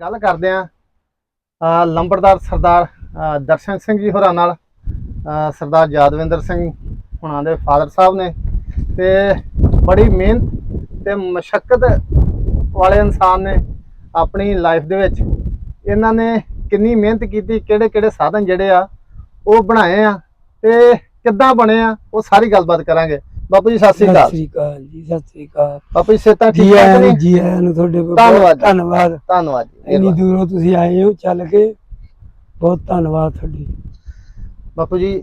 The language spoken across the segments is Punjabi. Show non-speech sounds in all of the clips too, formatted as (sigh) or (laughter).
ਗੱਲ ਕਰਦੇ ਆ ਲੰਬੜਦਾਰ ਸਰਦਾਰ ਦਰਸ਼ਨ ਸਿੰਘ ਜੀ ਹੋਰਾਂ ਨਾਲ। ਸਰਦਾਰ ਯਾਦਵਿੰਦਰ ਸਿੰਘ ਹੁਣਾਂ ਦੇ ਫਾਦਰ ਸਾਹਿਬ ਨੇ। ਤੇ ਬੜੀ ਮਿਹਨਤ ਤੇ ਮਸ਼ੱਕਤ ਵਾਲੇ ਇਨਸਾਨ ਨੇ ਆਪਣੀ ਲਾਈਫ ਦੇ ਵਿੱਚ। ਇਹਨਾਂ ਨੇ ਕਿੰਨੀ ਮਿਹਨਤ ਕੀਤੀ ਕਿਹੜੇ ਕਿਹੜੇ ਸਾਧਨ ਜਿਹੜੇ ਆ, ਉਹ ਬਣਾਏ ਆ ਤੇ ਕਿੱਦਾਂ ਬਣੇ ਆ, ਉਹ ਸਾਰੀ ਗੱਲਬਾਤ ਕਰਾਂਗੇ। ਬਾਪੂ ਜੀ ਸਤਿ ਸ੍ਰੀ ਸਤਿ ਅਕਾਲ ਸ੍ਰੀ ਅਕਾਲ ਜੀ ਸਤਿ ਸ੍ਰੀ ਅਕਾਲ। ਬਾਪੂ ਜੀ ਸਿਹਤਾਂ ਜੀ ਠੀਕ ਠਾਕ ਨੇ ਜੀ ਆਇਆਂ ਨੂੰ ਤੁਹਾਡੇ ਕੋਲ ਧੰਨਵਾਦ। ਬਹੁਤ ਧੰਨਵਾਦ। ਧੰਨਵਾਦ ਜੀ ਇੰਨੀ ਮਿਹਰਬਾਨੀ। ਦੂਰੋਂ ਤੁਸੀਂ ਆਏ ਹੋ ਚੱਲ ਕੇ ਬਹੁਤ ਧੰਨਵਾਦ ਤੁਹਾਡੀ। ਬਾਪੂ ਜੀ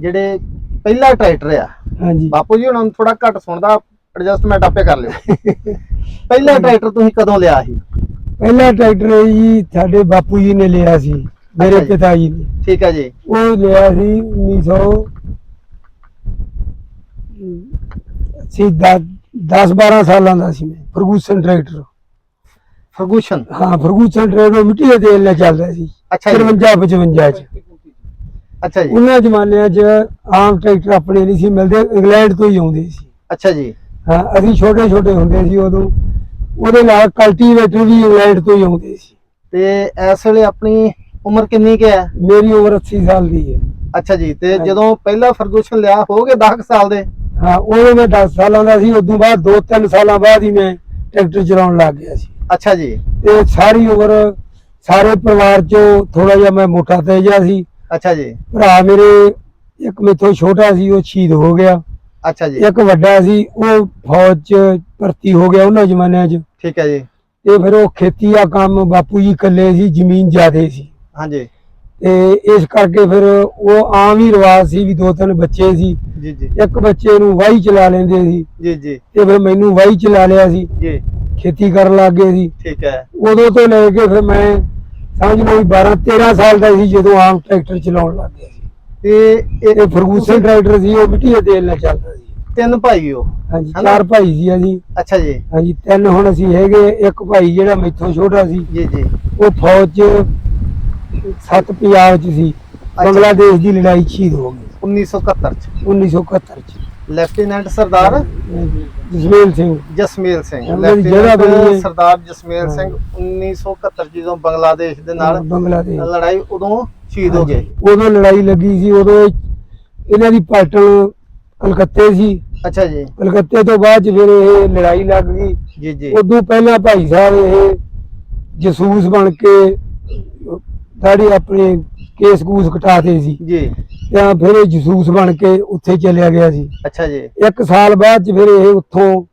ਜਿਹੜੇ ਪਹਿਲਾ ਟਰੈਕਟਰ ਆ ਹਾਂਜੀ। ਬਾਪੂ ਜੀ ਹੁਣ ਥੋੜਾ ਘੱਟ ਸੁਣਦਾ ਐਡਜਸਟਮੈਂਟ ਆਪੇ ਕਰ ਲਿਓ। (laughs) ਪਹਿਲਾ ਟਰੈਕਟਰ ਤੁਸੀਂ ਕਦੋਂ ਲਿਆ ਸੀ? ਪਹਿਲਾ ਟਰੈਕਟਰ ਜੀ ਸਾਡੇ ਬਾਪੂ ਜੀ ਨੇ ਲਿਆ ਸੀ ਮੇਰੇ ਜੀ। ਪਿਤਾ ਜੀ ਨੇ। ਠੀਕ ਹੈ ਜੀ। ਉਹ ਲਿਆ ਸੀ 1900 ਸੀ 10 12 ਸਾਲਾਂ ਦਾ ਸੀ ਮੈਂ ਫਰਗੂਸਨ ਟਰੈਕਟਰ। ਫਰਗੂਸ਼ਨ? ਹਾਂ ਫਰਗੂਸਨ ਟਰੈਕਟਰ ਮਿੱਟੀ ਦੇ ਤੇਲ ਨਾਲ ਚੱਲਦਾ ਸੀ ਅੱਛਾ ਜੀ। 53 55 ਚ। ਅੱਛਾ ਜੀ। ਉਹਨਾਂ ਜ਼ਮਾਨਿਆਂ 'ਚ ਆਮ ਟਰੈਕਟਰ ਆਪਣੇ ਨਹੀਂ ਸੀ ਮਿਲਦੇ ਇੰਗਲੈਂਡ ਤੋਂ ਹੀ ਆਉਂਦੇ ਸੀ। ਅੱਛਾ ਜੀ। ਹਾਂ ਅਸੀਂ ਛੋਟੇ ਛੋਟੇ ਹੁੰਦੇ ਸੀ ਉਦੋਂ। ਉਹਦੇ ਨਾਲ ਕਲਟੀਵੇਟਰ ਵੀ ਇੰਗਲੈਂਡ ਤੋਂ ਹੀ ਆਉਂਦੇ ਸੀ। ਤੇ ਇਸ ਵੇਲੇ ਆਪਣੀ ਉਮਰ ਕਿੰਨੀ ਕੁ ਹੈ? ਮੇਰੀ ਉਮਰ 80 ਸਾਲ ਦੀ ਹੈ। ਅੱਛਾ ਜੀ ਤੇ। ਜਦੋਂ ਪਹਿਲਾ ਫਰਗੂਸ਼ਨ ਲਿਆ ਹੋ ਗਏ 10 ਸਾਲ ਦੇ? ਹਾਂ ਉਦੋਂ ਮੈਂ 10 ਸਾਲਾਂ ਦਾ ਸੀ ਉਦੋਂ ਬਾਅਦ 2-3 ਸਾਲਾਂ ਬਾਅਦ ਹੀ ਮੈਂ ਟਰੈਕਟਰ ਚਲਾਉਣ ਲੱਗ ਗਿਆ ਸੀ। ਅੱਛਾ ਜੀ। ਤੇ ਸਾਰੀ ਉਮਰ ਸਾਰੇ ਪਰਿਵਾਰ 'ਚੋਂ ਥੋੜਾ ਜਿਹਾ ਮੈਂ ਮੋਟਾ ਤੇਜਾ ਸੀ। ਅੱਛਾ ਜੀ। ਭਰਾ ਮੇਰੇ ਇੱਕ ਮੇਥੋਂ ਛੋਟਾ ਸੀ ਉਹ ਸ਼ਹੀਦ ਹੋ ਗਿਆ। ਅੱਛਾ ਜੀ। ਇੱਕ ਵੱਡਾ ਸੀ ਉਹ ਫੌਜ 'ਚ ਭਰਤੀ ਹੋ ਗਿਆ ਉਹਨਾਂ ਜ਼ਮਾਨਿਆਂ 'ਚ। ਠੀਕ ਹੈ ਜੀ। ਤੇ ਫਿਰ ਉਹ ਖੇਤੀ ਦਾ ਕੰਮ ਬਾਪੂ ਜੀ ਇਕੱਲੇ ਸੀ ਜ਼ਮੀਨ ਜ਼ਿਆਦੇ ਸੀ। ਹਾਂਜੀ। ਤੇ ਇਸ ਕਰਕੇ ਫਿਰ ਉਹ ਆਮ ਹੀ ਰਿਵਾਜ ਸੀ ਵੀ ਦੋ ਤਿੰਨ ਬੱਚੇ ਸੀ। ਜੀ ਜੀ। ਇੱਕ ਬੱਚੇ ਨੂੰ ਵਾਹੀ ਚਲਾ ਲੈਂਦੇ ਸੀ। ਜੀ ਜੀ। ਤੇ ਫਿਰ ਮੈਨੂੰ ਵਾਹੀ ਚਲਾ ਲਿਆ ਸੀ। ਜੀ। ਖੇਤੀ ਕਰਨ ਲੱਗ ਗਏ ਸੀ। ਠੀਕ ਹੈ। ਉਦੋਂ ਤੋਂ ਲੈ ਕੇ ਫਿਰ ਮੈਂ ਸਮਝ ਲਓ 12 13 ਸਾਲ ਦਾ ਸੀ ਜਦੋਂ ਆਮ ਟਰੈਕਟਰ ਚਲਾਉਣ ਲੱਗ ਗਿਆ ਸੀ। ਤੇ ਇਹ ਫਰਗੂਸਨ ਟਰੈਕਟਰ ਸੀ ਉਹ ਮਿੱਟੀ ਦੇ ਤੇਲ ਨਾਲ ਚੱਲਦਾ ਸੀ। ਤਿੰਨ ਭਾਈ ਹੋ। ਹਾਂਜੀ? ਚਾਰ ਭਾਈ ਸੀ ਅਸੀਂ। ਅੱਛਾ ਜੀ। ਹਾਂਜੀ ਤਿੰਨ ਹੁਣ ਅਸੀਂ ਹੈਗੇ ਇੱਕ ਭਾਈ ਜਿਹੜਾ ਮੈਥੋਂ ਛੋਟਾ ਸੀ। ਜੀ ਜੀ। ਉਹ ਫੌਜ 'ਚ ਸੱਤ ਪੰਜਾਬ 'ਚ ਸੀ ਬੰਗਲਾਦੇਸ਼ ਦੀ ਲੜਾਈ 'ਚ ਸ਼ਹੀਦ ਹੋ ਗਏ। 1971 ਚ। 1971 'ਚ। ਲੈਫਟੀਨੈਂਟ ਸਰਦਾਰ ਜਸਮੇਲ ਸਿੰਘ। ਜਸਮੇਲ ਸਿੰਘ। ਉਹਨਾਂ ਦੀ ਜਗ੍ਹਾ ਬਣੀ ਲੈਫਟੀਨੈਂਟ ਹੈ। ਸਰਦਾਰ ਜਸਮੇਲ। ਸਿੰਘ 1971 ਜਦੋਂ ਬੰਗਲਾਦੇਸ਼ ਦੇ ਨਾਲ ਬੰਗਲਾਦੇਸ਼। ਲੜਾਈ ਉਦੋਂ ਸ਼ਹੀਦ ਹੋ ਗਏ। ਉਦੋਂ ਲੜਾਈ ਲੱਗੀ ਸੀ ਉਦੋਂ ਇਹਨਾਂ ਦੀ ਪਲਟਨ ਕਲਕੱਤੇ ਸੀ। ਅੱਛਾ ਜੀ। ਕਲਕੱਤੇ ਤੋਂ ਬਾਅਦ 'ਚ ਫਿਰ ਇਹ ਲੜਾਈ ਲੱਗ ਗਈ। ਜੀ ਜੀ। ਉਦੋਂ ਪਹਿਲਾਂ ਭਾਈ ਸਾਹਿਬ ਇਹ ਜਸੂਸ ਬਣ ਕੇ ਦਾੜੀ ਆਪਣੇ ਕੇਸ ਕੂਸ ਕਟਾਤੇ ਸੀ। ਜੀ। ਤਾਂ ਫਿਰ ਇਹ ਜਸੂਸ ਬਣ ਕੇ ਉੱਥੇ ਚਲਿਆ ਗਿਆ ਸੀ। ਅੱਛਾ ਜੀ। ਇੱਕ ਸਾਲ ਬਾਅਦ 'ਚ ਫਿਰ ਇਹ ਉੱਥੋਂ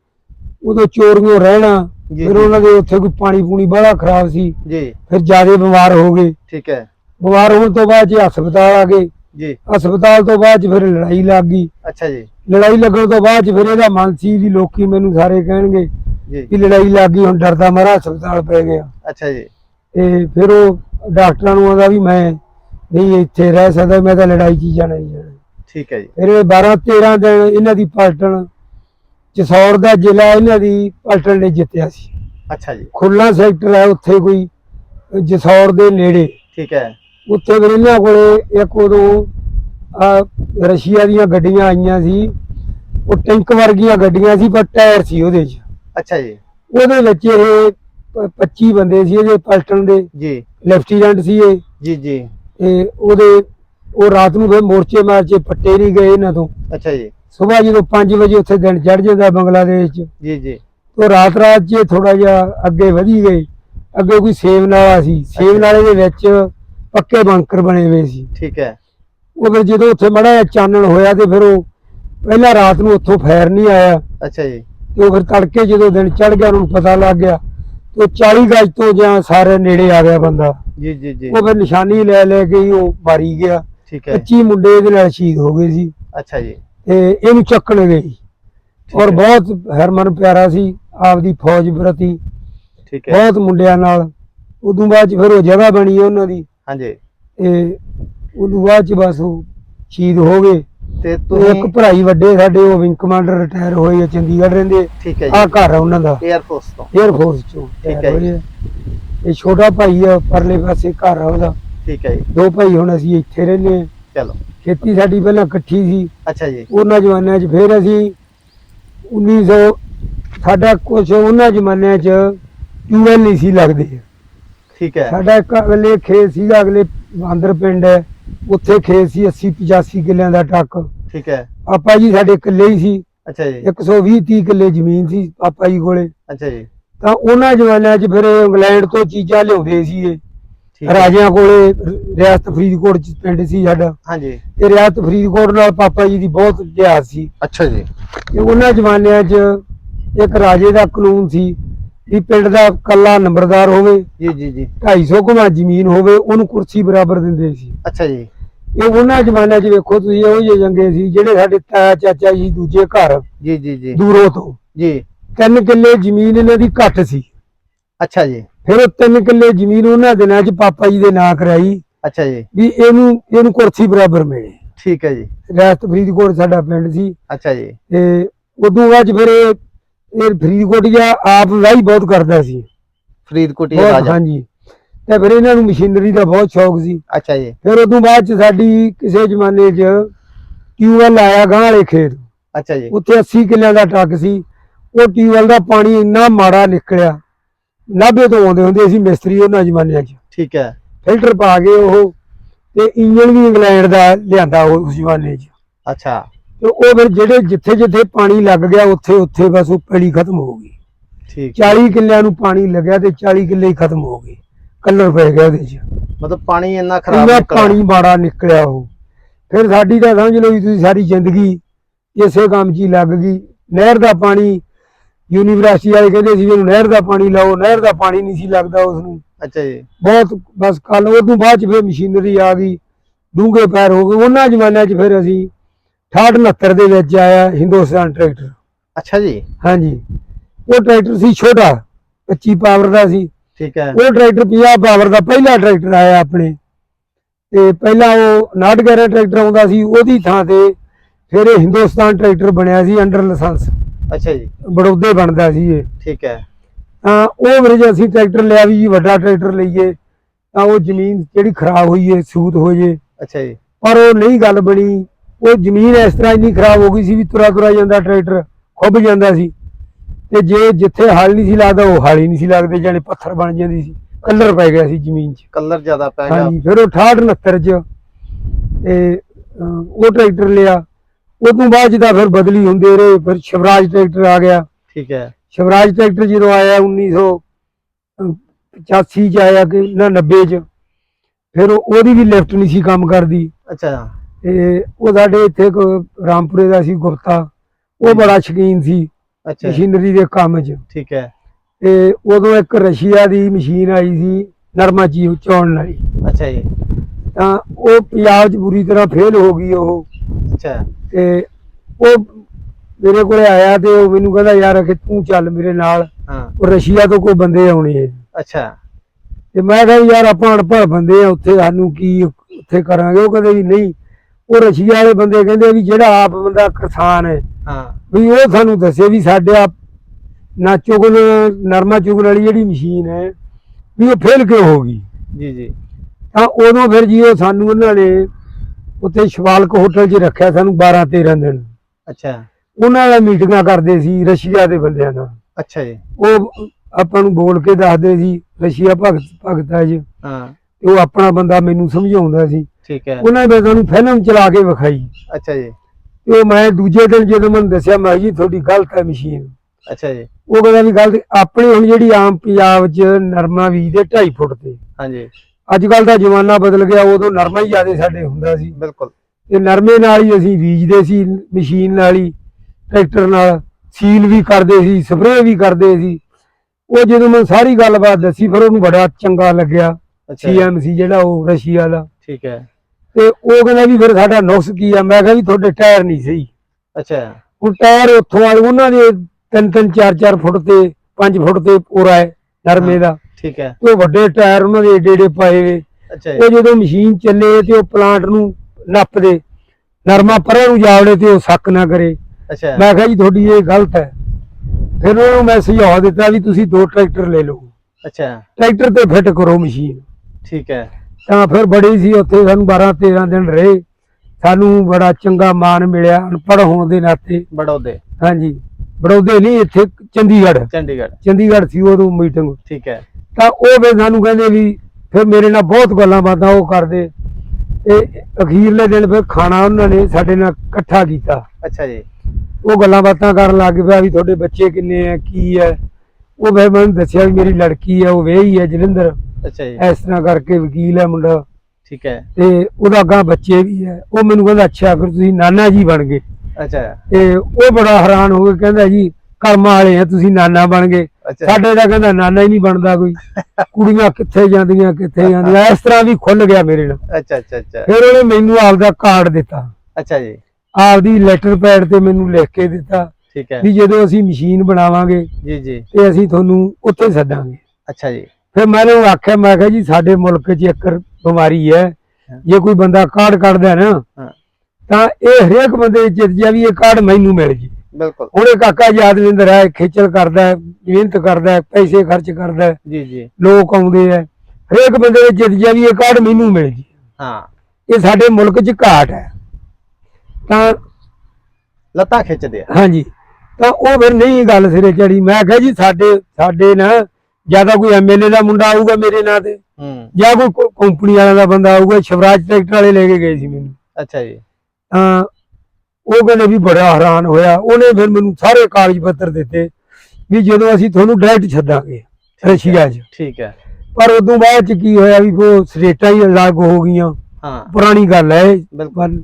ਉਦੋਂ ਚੋਰੀਆਂ ਰਹਿਣਾ ਜੀ, ਫਿਰ ਜੀ। ਉਹਨਾਂ ਦੇ ਉੱਥੇ ਕੋਈ ਪਾਣੀ ਪੂਣੀ ਬੜਾ ਖਰਾਬ ਸੀ। ਜੀ। ਫਿਰ ਜ਼ਿਆਦਾ ਬਿਮਾਰ ਹੋ ਗਏ। ਠੀਕ ਹੈ। ਬਿਮਾਰ ਹੋਣ ਤੋਂ ਬਾਅਦ 'ਚ ਹਸਪਤਾਲ ਆ ਗਏ। ਜੀ। ਹਸਪਤਾਲ ਤੋਂ ਬਾਅਦ ਫਿਰ ਲੜਾਈ ਲੱਗ ਗਈ। ਅੱਛਾ ਜੀ। ਲੜਾਈ ਲੱਗਣ ਤੋਂ ਬਾਅਦ ਫਿਰ ਇਹਦਾ ਮਨ ਸੀ ਵੀ ਲੋਕੀ ਮੈਨੂੰ ਸਾਰੇ ਕਹਿਣਗੇ ਜੀ। ਕਿ ਲੜਾਈ ਲੱਗ ਗਈ ਹੁਣ ਡਰਦਾ ਮਾਰਾ ਹਸਪਤਾਲ ਪੈ ਗਿਆ। ਅੱਛਾ ਜੀ। ਤੇ ਫਿਰ ਉਹ ਡਾਕਟਰਾਂ ਨੂੰ ਆਂਦਾ ਵੀ ਮੈਂ ਨਹੀਂ ਇੱਥੇ ਰਹਿ ਸਕਦਾ ਮੈਂ ਤਾਂ ਲੜਾਈ 'ਚ ਹੀ ਜਾਣਾ ਹੀ ਜਾਣਾ। ਠੀਕ ਹੈ ਜੀ। ਫਿਰ ਇਹ 12 13 ਦਿਨ ਇਹਨਾਂ ਦੀ ਪਲਟਨ ਜਸੌਰ ਦਾ ਜ਼ਿਲ੍ਹਾ ਇਹਨਾਂ ਦੀ ਪਲਟਨ ਨੇ ਜਿੱਤਿਆ ਸੀ। ਅੱਛਾ ਜੀ। ਖੁੱਲਾ ਸੈਕਟਰ ਹੈ ਉੱਥੇ ਕੋਈ ਜਸੌਰ ਦੇ ਨੇੜੇ। ਠੀਕ ਹੈ। ਉੱਥੇ ਫਿਰ ਇਹਨਾਂ ਕੋਲੇ ਇੱਕ ਉਦੋਂ ਆ ਰਸ਼ੀਆ ਦੀਆਂ ਗੱਡੀਆਂ ਆਈਆਂ ਸੀ। ਉਹ ਟੈਂਕ ਵਰਗੀਆਂ ਗੱਡੀਆਂ ਸੀ ਪਰ ਟਾਇਰ ਸੀ ਉਹਦੇ 'ਚ। ਅੱਛਾ ਜੀ। ਉਹਦੇ ਵਿੱਚ ਇਹ 25 ਬੰਦੇ ਸੀ ਇਹਦੇ ਪਲਟਨ ਦੇ। ਜੀ। ਲੈਫਟੀਨੈਂਟ ਸੀ ਇਹ ਜੀ ਜੀ। ਤੇ ਉਹਦੇ ਉਹ ਰਾਤ ਨੂੰ ਫਿਰ ਮੋਰਚੇ ਮਾਰਚੇ ਪੱਟੇ ਨਹੀਂ ਗਏ ਇਹਨਾਂ ਤੋਂ। ਅੱਛਾ ਜੀ। ਸਵੇਰ ਜਦੋਂ 5 ਵਜੇ ਉੱਥੇ ਦਿਨ ਚੜ ਜਾਂਦਾ ਬੰਗਲਾਦੇਸ਼ 'ਚ। ਜੀ ਜੀ। ਤੋਂ ਰਾਤ ਰਾਤ 'ਚ ਥੋੜਾ ਜਿਹਾ ਅੱਗੇ ਵਧੀ ਗਏ। ਅੱਗੇ ਕੋਈ ਸੇਵ ਨਾਲਾ ਸੀ। ਸੇਵ। ਨਾਲੇ ਦੇ ਵਿੱਚ ਪੱਕੇ ਬੰਕਰ ਬਣੇ ਹੋਏ ਸੀ। ਠੀਕ ਹੈ। ਉਹ ਫਿਰ ਜਦੋਂ ਉੱਥੇ ਮੜਾ ਜਿਹਾ ਚਾਨਣ ਹੋਇਆ ਤੇ ਫਿਰ ਉਹ ਪਹਿਲਾਂ ਰਾਤ ਨੂੰ ਉੱਥੋਂ ਫੈਰ ਨਹੀਂ ਆਇਆ। ਅੱਛਾ ਜੀ। ਤੇ ਉਹ ਫਿਰ ਤੜਕੇ ਜਦੋਂ ਦਿਨ ਚੜ ਗਿਆ ਉਹਨੂੰ ਪਤਾ ਲੱਗ ਗਿਆ। ਤੇ 40 ਗਜ ਤੋਂ ਜਾਂ ਸਾਰੇ ਨੇੜੇ ਆ ਗਿਆ ਬੰਦਾ। ਜੀ ਜੀ ਜੀ। ਉਹ ਫਿਰ ਨਿਸ਼ਾਨੀ ਲੈ ਲੈ ਕੇ ਹੀ ਉਹ ਮਾਰੀ ਗਿਆ। ਠੀਕ ਹੈ। 25 ਮੁੰਡੇ ਇਹਦੇ ਨਾਲ ਸ਼ਹੀਦ ਹੋ ਗਏ ਸੀ। ਅੱਛਾ ਜੀ। ਤੇ ਇਹਨੂੰ ਚੱਕਣ ਗਏ ਔਰ ਬਹੁਤ ਹਰਮਨ ਪਿਆਰਾ ਸੀ ਆਪਦੀ ਫੌਜ ਪ੍ਰਤੀ। ਠੀਕ ਹੈ। ਬਹੁਤ ਮੁੰਡਿਆਂ ਨਾਲ। ਉਦੋਂ ਬਾਅਦ ਚ ਫਿਰ ਉਹ ਜਗ੍ਹਾ ਬਣੀ ਉਹਨਾਂ ਦੀ। ਹਾਂਜੀ। ਤੇ ਉਦੋਂ ਬਾਅਦ ਚ ਬਸ ਉਹ ਸ਼ਹੀਦ ਹੋ ਗਏ। ਤੇ ਤੁਸੀਂ ਇੱਕ ਭਰਾਈ ਵੱਡੇ ਸਾਡੇ ਉਹ ਵਿੰਗ ਕਮਾਂਡਰ ਰਿਟਾਇਰ ਹੋਏ ਆ ਚੰਡੀਗੜ੍ਹ ਰਹਿੰਦੇ। ਠੀਕ ਹੈ ਆ ਜੀ ਘਰ ਆ ਉਹਨਾਂ ਦਾ। 에ਅਰ ਫੋਰਸ ਤੋਂ। 에ਅਰ ਫੋਰਸ ਚੋਂ ਠੀਕ ਹੈ ਜੀ। ਇਹ ਛੋਟਾ ਭਾਈ ਆ ਪਰਲੇ ਪਾਸੇ ਘਰ ਆ ਉਹਦਾ। ਠੀਕ ਹੈ ਜੀ। ਦੋ ਭਾਈ ਹੁਣ ਅਸੀਂ ਇੱਥੇ ਰਹਿੰਦੇ ਆ। ਚਲੋ। ਖੇਤੀ ਸਾਡੀ ਪਹਿਲਾਂ ਇਕੱਠੀ ਸੀ। ਅੱਛਾ ਜੀ। ਉਹਨਾਂ ਜ਼ਮਾਨਿਆਂ 'ਚ ਫਿਰ ਅਸੀਂ 1900 ਸਾਡਾ ਕੁਝ ਉਹਨਾਂ ਜ਼ਮਾਨਿਆਂ 'ਚ ਟਿਊਬਵੈਲ ਨਹੀਂ ਸੀ ਲੱਗਦੇ ਠੀਕ ਹੈ। ਸਾਡਾ ਇੱਕ ਅਗਲੇ ਖੇਤ ਸੀਗਾ ਅਗਲੇ ਬਾਂਦਰ ਪਿੰਡ ਹੈ। ਉੱਥੇ ਖੇਤ ਸੀ 80 85 ਕਿੱਲਿਆਂ ਦਾ ਟੱਕ। ਠੀਕ ਹੈ। ਪਾਪਾ ਜੀ ਸਾਡੇ ਇਕੱਲੇ ਹੀ ਸੀ। ਅੱਛਾ ਜੀ। 120 30 ਕਿੱਲੇ ਜ਼ਮੀਨ ਸੀ ਪਾਪਾ ਜੀ ਕੋਲੇ। ਅੱਛਾ ਜੀ। ਤਾਂ ਉਹਨਾਂ ਜਮਾਨਿਆਂ 'ਚ ਫਿਰ ਇੰਗਲੈਂਡ ਤੋਂ ਚੀਜ਼ਾਂ ਲਿਆਉਂਦੇ ਸੀ ਇਹ ਰਾਜਿਆਂ ਕੋਲੇ ਰਿਆਸਤ ਫਰੀਦਕੋਟ 'ਚ ਪਿੰਡ ਸੀ ਸਾਡਾ। ਹਾਂਜੀ। ਤੇ ਰਿਆਸਤ ਫਰੀਦਕੋਟ ਨਾਲ ਪਾਪਾ ਜੀ ਦੀ ਬਹੁਤ ਲਿਹਾਜ਼ ਸੀ। ਅੱਛਾ ਜੀ। ਤੇ ਉਹਨਾਂ ਜਮਾਨਿਆਂ 'ਚ ਇੱਕ ਰਾਜੇ ਦਾ ਕਾਨੂੰਨ ਸੀ। ਵੀ ਪਿੰਡ ਦਾ ਕੱਲਾ ਨੰਬਰਦਾਰ ਹੋਵੇ ਜੀ ਜੀ ਜੀ। 250 ਕੁਮਾ ਜ਼ਮੀਨ ਹੋਵੇ ਉਹਨੂੰ ਕੁਰਸੀ ਬਰਾਬਰ ਦਿੰਦੇ ਸੀ। ਅੱਛਾ ਜੀ। ਇਹ ਉਹਨਾਂ ਜਮਾਨਿਆਂ 'ਚ ਵੇਖੋ ਤੁਸੀਂ ਉਹ ਜਿਹੇ ਜੰਗੇ ਸੀ ਜਿਹੜੇ ਸਾਡੇ ਤਾਇਆ ਚਾਚਾ ਜੀ ਦੂਜੇ ਘਰ ਜੀ ਜੀ ਜੀ। ਦੂਰੋਂ ਤੋਂ। ਜੀ। ਤਿੰਨ ਕਿੱਲੇ ਜ਼ਮੀਨ ਇਹਨਾਂ ਦੀ ਘੱਟ ਸੀ। ਅੱਛਾ ਜੀ। ਫਿਰ ਉਹ ਤਿੰਨ ਕਿੱਲੇ ਜ਼ਮੀਨ ਉਹਨਾਂ ਦਿਨਾਂ 'ਚ ਪਾਪਾ ਜੀ ਦੇ ਨਾਂ ਕਰਾਈ ਅੱਛਾ ਜੀ। ਵੀ ਇਹਨੂੰ ਇਹਨੂੰ ਕੁਰਸੀ ਬਰਾਬਰ ਮਿਲੇ। ਠੀਕ ਹੈ ਜੀ। ਰਿਆਸਤ ਫਰੀਦਕੋਟ ਸਾਡਾ ਪਿੰਡ ਸੀ। ਅੱਛਾ ਜੀ। ਤੇ ਉਦੋਂ ਬਾਅਦ ਫਿਰ ਇਹ ਫਰੀਦਕੋਟੀਆ ਆਪ ਵਾਹੀ ਬਹੁਤ ਕਰਦਾ ਸੀ। ਫਰੀਦਕੋਟੀ ਬਹੁਤ ਰਾਜਾ। ਹਾਂਜੀ। ਤੇ ਫਿਰ ਇਹਨਾਂ ਨੂੰ ਮਸ਼ੀਨਰੀ ਦਾ ਬਹੁਤ ਸ਼ੌਕ ਸੀ। ਅੱਛਾ ਜੀ। ਫਿਰ ਉਦੋਂ ਬਾਅਦ 'ਚ ਸਾਡੀ ਕਿਸੇ ਜ਼ਮਾਨੇ 'ਚ ਟਿਊਬਵੈਲ ਆਇਆ ਗਾਂ ਵਾਲੇ ਖੇਤ। ਅੱਛਾ ਜੀ। ਉੱਥੇ 80 ਕਿੱਲਿਆਂ ਦਾ ਟੱਕ ਸੀ। ਉਹ ਟਿਊਬਵੈਲ ਦਾ ਪਾਣੀ ਇੰਨਾ ਮਾੜਾ ਨਿਕਲਿਆ। ਨਾਭੇ ਤੋਂ ਆਉਂਦੇ ਹੁੰਦੇ ਸੀ ਮਿਸਤਰੀ ਉਹਨਾਂ ਜ਼ਮਾਨਿਆਂ 'ਚ। ਠੀਕ ਹੈ। ਫਿਲਟਰ ਪਾ ਕੇ ਉਹ ਤੇ ਇੰਜਨ ਵੀ ਇੰਗਲੈਂਡ ਦਾ ਲਿਆਂਦਾ ਉਹ ਉਸ ਜ਼ਮਾਨੇ 'ਚ। ਅੱਛਾ। ਤੇ ਉਹ ਫਿਰ ਜਿਹੜੇ ਜਿੱਥੇ ਜਿੱਥੇ ਪਾਣੀ ਲੱਗ ਗਿਆ ਉੱਥੇ ਉੱਥੇ ਬਸ ਉਹ ਪੈਲੀ ਖਤਮ ਹੋ ਗਈ। ਠੀਕ। 40 ਕਿੱਲਿਆਂ ਨੂੰ ਪਾਣੀ ਲੱਗਿਆ ਤੇ 40 ਕਿੱਲੇ ਹੀ ਖਤਮ ਹੋ ਗਏ। ਕਲਰ ਪੈ ਗਿਆ ਉਹਦੇ 'ਚ। ਮਤਲਬ ਪਾਣੀ ਇੰਨਾ ਖਰਾਬ ਇੰਨਾ ਨਿਕਲਿਆ। ਪਾਣੀ ਮਾੜਾ ਨਿਕਲਿਆ ਉਹ। ਫਿਰ ਸਾਡੀ ਤਾਂ ਸਮਝ ਲਓ ਵੀ ਤੁਸੀਂ ਸਾਰੀ ਜ਼ਿੰਦਗੀ ਇਸੇ ਕੰਮ 'ਚ ਹੀ ਲੱਗ ਗਈ। ਨਹਿਰ ਦਾ ਪਾਣੀ ਯੂਨੀਵਰਸਿਟੀ ਵਾਲੇ ਕਹਿੰਦੇ ਸੀ ਇਹਨੂੰ ਨਹਿਰ ਦਾ ਪਾਣੀ ਲਾਓ ਨਹਿਰ ਦਾ ਪਾਣੀ ਨਹੀਂ ਸੀ ਲੱਗਦਾ ਉਸ ਨੂੰ ਅੱਛਾ ਜੀ। ਬਹੁਤ ਬਸ ਕੱਲ ਉਹ ਤੋਂ ਬਾਅਦ 'ਚ ਫਿਰ ਮਸ਼ੀਨਰੀ ਆ ਗਈ। ਡੂੰਘੇ ਪੈਰ ਹੋ ਗਏ। ਉਹਨਾਂ ਜ਼ਮਾਨਿਆਂ 'ਚ ਫਿਰ ਅਸੀਂ 68 69 ਦੇ ਵਿੱਚ ਆਇਆ ਹਿੰਦੁਸਤਾਨ ਟਰੈਕਟਰ। ਅੱਛਾ ਜੀ। ਹਾਂਜੀ। ਉਹ ਟਰੈਕਟਰ ਸੀ ਛੋਟਾ 25 ਪਾਵਰ ਦਾ ਸੀ। ਠੀਕ ਹੈ। ਉਹ ਟਰੈਕਟਰ 50 ਪਾਵਰ ਦਾ ਪਹਿਲਾ ਟਰੈਕਟਰ ਆਇਆ ਆਪਣੇ। ਤੇ ਪਹਿਲਾਂ ਉਹ 911 ਟਰੈਕਟਰ ਆਉਂਦਾ ਸੀ ਉਹਦੀ ਥਾਂ ਤੇ ਫਿਰ ਇਹ ਹਿੰਦੁਸਤਾਨ ਟਰੈਕਟਰ ਬਣਿਆ ਸੀ ਅੰਡਰ ਲਾਇਸੈਂਸ ਅੱਛਾ ਜੀ। ਬੜੌਦੇ ਬਣਦਾ ਸੀ ਇਹ। ਠੀਕ ਹੈ। ਤਾਂ ਉਹ ਵੀਰੇ ਜੇ ਅਸੀਂ ਟਰੈਕਟਰ ਲਿਆ ਵੀ ਵੱਡਾ ਟਰੈਕਟਰ ਲਈਏ ਤਾਂ ਉਹ ਜ਼ਮੀਨ ਜਿਹੜੀ ਖਰਾਬ ਹੋਈ ਏ ਸੂਤ ਹੋ ਜੇ। ਅੱਛਾ ਜੀ। ਪਰ ਉਹ ਨਹੀਂ ਗੱਲ ਬਣੀ। ਉਹ ਜ਼ਮੀਨ ਇਸ ਤਰ੍ਹਾਂ ਇੰਨੀ ਖਰਾਬ ਹੋ ਗਈ ਸੀ ਵੀ ਤੁਰਾ ਤੁਰਾ ਜਾਂਦਾ ਟਰੈਕਟਰ ਖੁੱਭ ਜਾਂਦਾ ਸੀ। ਤੇ ਜੇ ਜਿੱਥੇ ਹਲ ਨਹੀਂ ਸੀ ਲੱਗਦਾ ਉਹ ਹਲ ਹੀ ਨਹੀਂ ਸੀ ਲੱਗਦੇ ਜਾਣੇ ਪੱਥਰ ਬਣ ਜਾਂਦੀ ਸੀ। ਕਲਰ ਪੈ ਗਿਆ ਸੀ ਜ਼ਮੀਨ 'ਚ। ਕਲਰ ਜ਼ਿਆਦਾ ਪੈ ਗਿਆ। ਹਾਂਜੀ ਫਿਰ ਉਹ 68 69 ਚ ਤੇ ਉਹ ਟਰੈਕਟਰ ਲਿਆ। ਉਹ ਤੋਂ ਬਾਅਦ ਜਿਹਦਾ ਫਿਰ ਬਦਲੀ ਹੁੰਦੇ ਰਹੇ ਫਿਰ ਸ਼ਿਵਰਾਜ ਟਰੈਕਟਰ ਆ ਗਿਆ। ਠੀਕ ਹੈ। ਸ਼ਿਵਰਾਜ ਟਰੈਕਟਰ ਜਦੋਂ ਆਇਆ 1985 ਚ ਆਇਆ ਕਿ ਨਾ 90 ਚ ਫਿਰ ਉਹ- ਉਹਦੀ ਵੀ ਲਿਫਟ ਨਹੀਂ ਸੀ ਕੰਮ ਕਰਦੀ। ਅੱਛਾ। ਤੇ ਉਹ ਸਾਡੇ ਇੱਥੇ ਰਾਮਪੁਰੇ ਦਾ ਸੀ ਗੁਪਤਾ ਉਹ ਬੜਾ ਸ਼ਕੀਨ ਸੀ ਅੱਛਾ। ਮਸ਼ੀਨਰੀ ਦੇ ਕੰਮ 'ਚ। ਠੀਕ ਹੈ। ਤੇ ਉਦੋਂ ਇੱਕ ਰਸ਼ੀਆ ਦੀ ਮਸ਼ੀਨ ਆਈ ਸੀ ਨਰਮਾ ਚੀ ਚੌਣ ਵਾਲੀ। ਅੱਛਾ ਜੀ। ਤਾਂ ਉਹ ਪੰਜਾਬ 'ਚ ਬੁਰੀ ਤਰ੍ਹਾਂ ਫੇਲ ਹੋ ਗਈ ਉਹ। ਅੱਛਾ। ਤੇ ਉਹ ਮੇਰੇ ਕੋਲੇ ਆਇਆ ਤੇ ਉਹ ਮੈਨੂੰ ਕਹਿੰਦਾ ਯਾਰ ਕਿ ਤੂੰ ਚੱਲ ਮੇਰੇ ਨਾਲ। ਹਾਂ। ਉਹ ਰਸ਼ੀਆ ਤੋਂ ਕੋਈ ਬੰਦੇ ਆਉਣੇ ਆ। ਅੱਛਾ। ਤੇ ਮੈਂ ਕਿਹਾ ਯਾਰ ਆਪਾਂ ਅਨਪੜ੍ਹ ਬੰਦੇ ਆ ਉੱਥੇ ਸਾਨੂੰ ਕੀ ਉੱਥੇ ਕਰਾਂਗੇ? ਉਹ ਕਹਿੰਦੇ ਵੀ ਨਹੀਂ ਉਹ ਰਸ਼ੀਆ ਵਾਲੇ ਬੰਦੇ ਕਹਿੰਦੇ ਵੀ ਜਿਹੜਾ ਆਪ ਬੰਦਾ ਕਿਸਾਨ ਹੈ। ਹਾਂ। ਵੀ ਉਹ ਸਾਨੂੰ ਦੱਸੇ ਵੀ ਸਾਡੇ ਆ ਨਾ ਚੁਗਣ ਨਰਮਾ ਚੁਗਣ ਵਾਲੀ ਜਿਹੜੀ ਮਸ਼ੀਨ ਹੈ ਵੀ ਉਹ ਫੇਲ ਕਿਉਂ ਹੋ ਗਈ? ਜੀ ਜੀ। ਤਾਂ ਉਦੋਂ ਫਿਰ ਜੀ ਉਹ ਸਾਨੂੰ ਉਹਨਾਂ ਨੇ ਉੱਥੇ ਸ਼ਿਵਾਲਕ ਹੋਟਲ 'ਚ ਰੱਖਿਆ ਸਾਨੂੰ 12 13 ਦਿਨ। ਅੱਛਾ। ਉਹਨਾਂ ਨਾਲ ਮੀਟਿੰਗਾਂ ਕਰਦੇ ਸੀ ਰਸ਼ੀਆ ਦੇ ਬੰਦਿਆਂ ਨਾਲ। ਅੱਛਾ ਜੀ। ਉਹ ਆਪਾਂ ਨੂੰ ਬੋਲ ਕੇ ਦੱਸਦੇ ਸੀ ਰਸ਼ੀਆ ਭਗਤ ਭਗਤ ਜੀ। ਹਾਂ। ਤੇ ਉਹ ਆਪਣਾ ਬੰਦਾ ਮੈਨੂੰ ਸਮਝਾਉਂਦਾ ਸੀ। ਠੀਕ ਹੈ। ਉਹਨਾਂ ਨੇ ਸਾਨੂੰ ਫਿਲਮ ਚਲਾ ਕੇ ਵਿਖਾਈ। ਅੱਛਾ ਜੀ। ਤੇ ਉਹ ਮੈਂ ਦੂਜੇ ਦਿਨ ਜਦੋਂ ਮੈਨੂੰ ਦੱਸਿਆ ਮੈਂ ਜੀ ਤੁਹਾਡੀ ਗਲਤ ਹੈ ਮਸ਼ੀਨ। ਅੱਛਾ ਜੀ। ਉਹ ਕਹਿੰਦਾ ਵੀ ਗਲਤ ਆਪਣੀ ਹੁਣ ਜਿਹੜੀ ਆਮ ਪੰਜਾਬ 'ਚ ਨਰਮਾ ਬੀਜਦੇ 2.5 ਫੁੱਟ ਤੇ। ਹਾਂਜੀ। ਅੱਜ ਕੱਲ ਦਾ ਜ਼ਮਾਨਾ ਬਦਲ ਗਿਆ ਉਦੋਂ ਨਰਮਾ ਹੀ ਜ਼ਿਆਦਾ ਸਾਡੇ ਹੁੰਦਾ ਸੀ। ਬਿਲਕੁਲ। ਤੇ ਨਰਮੇ ਨਾਲ ਹੀ ਅਸੀਂ ਬੀਜਦੇ ਸੀ ਮਸ਼ੀਨ ਨਾਲ ਹੀ ਟਰੈਕਟਰ ਨਾਲ। ਸੀਲ ਵੀ ਕਰਦੇ ਸੀ ਸਪਰੇਅ ਵੀ ਕਰਦੇ ਸੀ। ਉਹ ਜਦੋਂ ਮੈਂ ਸਾਰੀ ਗੱਲਬਾਤ ਦੱਸੀ ਫਿਰ ਉਹਨੂੰ ਬੜਾ ਚੰਗਾ ਲੱਗਿਆ। ਸੀਐਮਸੀ ਜਿਹੜਾ ਉਹ ਰਸ਼ੀਆ ਵਾਲਾ। ਠੀਕ ਹੈ। ਤੇ ਉਹ ਕਹਿੰਦਾ ਵੀ ਫਿਰ ਸਾਡਾ ਨੁਕਸ ਕੀ ਆ? ਮੈਂ ਕਿਹਾ ਵੀ ਤੁਹਾਡੇ ਟਾਇਰ ਨਹੀਂ ਸਹੀ। ਅੱਛਾ। ਹੁਣ ਟਾਇਰ ਉੱਥੋਂ ਵਾਲੇ ਉਹਨਾਂ ਦੇ ਤਿੰਨ ਤਿੰਨ ਚਾਰ ਚਾਰ ਫੁੱਟ ਤੇ 5 ਫੁੱਟ ਤੇ ਪੂਰਾ ਹੈ ਨਰਮੇ ਦਾ। ਠੀਕ ਹੈ। ਉਹ ਵੱਡੇ ਟਾਇਰ ਉਹਨਾਂ ਦੇ ਏਡੇ ਏਡੇ ਪਾਏ ਵੇ ਅੱਛਾ ਉਹ ਜੀ ਜਦੋਂ ਮਸ਼ੀਨ ਚੱਲੇ ਤੇ ਉਹ ਪਲਾਂਟ ਨੂੰ ਨੱਪਦੇ ਨਰਮਾ ਪਰਾਂ ਨੂੰ ਜਾਵੜੇ ਤੇ ਉਹ ਸੱਕ ਨਾ ਕਰੇ। ਅੱਛਾ। ਮੈਂ ਕਿਹਾ ਜੀ ਤੁਹਾਡੀ ਇਹ ਗਲਤ ਹੈ। ਫਿਰ ਉਹਨੂੰ ਮੈਂ ਸੁਝਾਅ ਦਿੱਤਾ ਵੀ ਤੁਸੀਂ ਦੋ ਟਰੈਕਟਰ ਲੈ ਲਓ। ਅੱਛਾ। ਟਰੈਕਟਰ ਤੇ ਫਿੱਟ ਕਰੋ ਮਸ਼ੀਨ। ਠੀਕ ਹੈ। ਤਾਂ ਫਿਰ ਬੜੀ ਸੀ ਉੱਥੇ ਸਾਨੂੰ 12 13 ਦਿਨ ਰਹੇ। ਸਾਨੂੰ ਬੜਾ ਚੰਗਾ ਮਾਣ ਮਿਲਿਆ ਅਨਪੜ੍ਹ ਹੋਣ ਦੇ ਨਾਤੇ। ਬੜੌਦੇ। ਹਾਂਜੀ। ਬੜੌਦੇ ਨਹੀਂ ਇੱਥੇ ਚੰਡੀਗੜ੍ਹ। ਚੰਡੀਗੜ੍ਹ। ਚੰਡੀਗੜ੍ਹ ਸੀ ਉਦੋਂ ਮੀਟਿੰਗ। ਠੀਕ ਹੈ। ਤਾਂ ਉਹ ਫਿਰ ਸਾਨੂੰ ਕਹਿੰਦੇ ਵੀ ਫਿਰ ਮੇਰੇ ਨਾਲ ਬਹੁਤ ਗੱਲਾਂ ਬਾਤਾਂ ਉਹ ਕਰਦੇ। ਤੇ ਅਖੀਰਲੇ ਦਿਨ ਫਿਰ ਖਾਣਾ ਉਹਨਾਂ ਨੇ ਸਾਡੇ ਨਾਲ ਇਕੱਠਾ ਕੀਤਾ। ਅੱਛਾ ਜੀ। ਉਹ ਗੱਲਾਂ ਬਾਤਾਂ ਕਰਨ ਲੱਗ ਪਿਆ ਵੀ ਤੁਹਾਡੇ ਬੱਚੇ ਕਿੰਨੇ ਆ ਕੀ ਹੈ ਉਹ ਫਿਰ ਮੈਨੂੰ ਦੱਸਿਆ ਵੀ ਮੇਰੀ ਲੜਕੀ ਹੈ ਉਹ ਵਿਆਹੀ ਹੈ ਜਲੰਧਰ। ਅੱਛਾ ਜੀ। ਇਸ ਤਰ੍ਹਾਂ ਕਰਕੇ ਵਕੀਲ ਹੈ ਮੁੰਡਾ। ਠੀਕ ਹੈ। ਤੇ ਉਹਦਾ ਅੱਗਾ ਬੱਚੇ ਵੀ ਹੈ। ਉਹ ਮੈਨੂੰ ਕਹਿੰਦਾ ਅੱਛਾ ਫਿਰ ਤੁਸੀਂ ਨਾਨਾ ਜੀ ਬਣ ਗਏ। ਅੱਛਾ। ਤੇ ਉਹ ਬੜਾ ਹੈਰਾਨ ਹੋ ਕੇ ਕਹਿੰਦਾ ਜੀ ਕਰਮਾਂ ਵਾਲੇ ਆ ਤੁਸੀਂ ਨਾਨਾ ਬਣ ਗਏ। ਸਾਡੇ ਦਾ ਕਹਿੰਦਾ ਨਾਨਾ ਹੀ ਨਹੀਂ ਬਣਦਾ ਕੋਈ। ਕੁੜੀਆਂ ਕਿੱਥੇ ਜਾਂਦੀਆਂ ਕਿੱਥੇ ਜਾਂਦੀਆਂ। ਇਸ ਤਰ੍ਹਾਂ ਵੀ ਖੁੱਲ ਗਿਆ ਮੇਰੇ ਨਾਲ। ਅੱਛਾ ਅੱਛਾ ਅੱਛਾ। ਫਿਰ ਉਹਨੇ ਮੈਨੂੰ ਆਪਦਾ ਕਾਰਡ ਦਿੱਤਾ। ਅੱਛਾ ਜੀ। ਆਪਦੀ ਲੈਟਰ ਪੈਡ ਤੇ ਮੈਨੂੰ ਲਿਖ ਕੇ ਦਿੱਤਾ। ਠੀਕ ਹੈ। ਵੀ ਜਦੋਂ ਅਸੀਂ ਮਸ਼ੀਨ ਬਣਾਵਾਂਗੇ ਜੀ ਜੀ। ਤੇ ਅਸੀਂ ਤੁਹਾਨੂੰ ਉੱਥੇ ਸੱਦਾਂਗੇ। ਅੱਛਾ ਜੀ। ਫਿਰ ਮੈਂ ਉਹਨੂੰ ਆਖਿਆ ਮੈਂ ਕਿਹਾ ਜੀ ਸਾਡੇ ਮੁਲਕ 'ਚ ਇੱਕ ਬਿਮਾਰੀ ਹੈ। ਜੇ ਕੋਈ ਬੰਦਾ ਕਾਰਡ ਕੱਢਦਾ ਹੈ ਨਾ ਹਾਂ। ਤਾਂ ਇਹ ਹਰੇਕ ਬੰਦੇ ਜਿੱਤ ਜਾ ਵੀ ਇਹ ਕਾਰਡ ਮੈਨੂੰ ਮਿਲ ਜੀ। ਬਿਲਕੁਲ। ਉਹਨੇ ਕਾਕਾ ਯਾਦਵਿੰਦਰ ਹੈ ਖੇਚਲ ਕਰਦਾ ਹੈ ਮਿਹਨਤ ਕਰਦਾ ਹੈ ਪੈਸੇ ਖਰਚ ਕਰਦਾ ਹੈ। ਜੀ ਜੀ। ਲੋਕ ਆਉਂਦੇ ਆ ਹਰੇਕ ਬੰਦੇ ਦੇ ਜਿੱਤ ਜਾ ਵੀ ਇਹ ਕਾਰਡ ਮੈਨੂੰ ਮਿਲ ਜੀ। ਹਾਂ। ਇਹ ਸਾਡੇ ਮੁਲਕ 'ਚ ਘਾਟ ਹੈ। ਤਾਂ ਲੱਤਾਂ ਖਿੱਚਦੇ ਆ। ਹਾਂਜੀ। ਤਾਂ ਉਹ ਫਿਰ ਨਹੀਂ ਗੱਲ ਸਿਰੇ ਚੜੀ। ਮੈਂ ਕਿਹਾ ਜੀ ਸਾਡੇ ਸਾਡੇ ਨਾ ਜ਼ਿਆਦਾ ਕੋਈ ਐਮਐਲਏ ਦਾ ਮੁੰਡਾ ਆਊਗਾ ਮੇਰੇ ਨਾਂ ਤੇ ਹੂੰ। ਜਾਂ ਕੋਈ ਕੰਪਨੀ ਵਾਲਿਆਂ ਦਾ ਬੰਦਾ ਆਊਗਾ ਸ਼ਿਵਰਾਜ ਟਰੈਕਟਰ ਵਾਲੇ ਲੈ ਕੇ ਗਏ ਸੀ ਮੈਨੂੰ। ਅੱਛਾ ਜੀ। ਤਾਂ ਉਹ ਕਹਿੰਦੇ ਵੀ ਬੜਾ ਹੈਰਾਨ ਹੋਇਆ। ਉਹਨੇ ਫਿਰ ਮੈਨੂੰ ਸਾਰੇ ਕਾਗਜ਼ ਪੱਤਰ ਦਿੱਤੇ ਵੀ ਜਦੋਂ ਅਸੀਂ ਤੁਹਾਨੂੰ ਡਾਇਰੈਕਟ ਛੱਡਾਂਗੇ ਰਸ਼ੀਆ 'ਚ। ਠੀਕ ਹੈ। ਪਰ ਉਦੋਂ ਬਾਅਦ 'ਚ ਕੀ ਹੋਇਆ ਵੀ ਉਹ ਸਟੇਟਾਂ ਹੀ ਅਲੱਗ ਹੋ ਗਈਆਂ। ਹਾਂ। ਪੁਰਾਣੀ ਗੱਲ ਹੈ। ਬਿਲਕੁਲ। ਬਨ-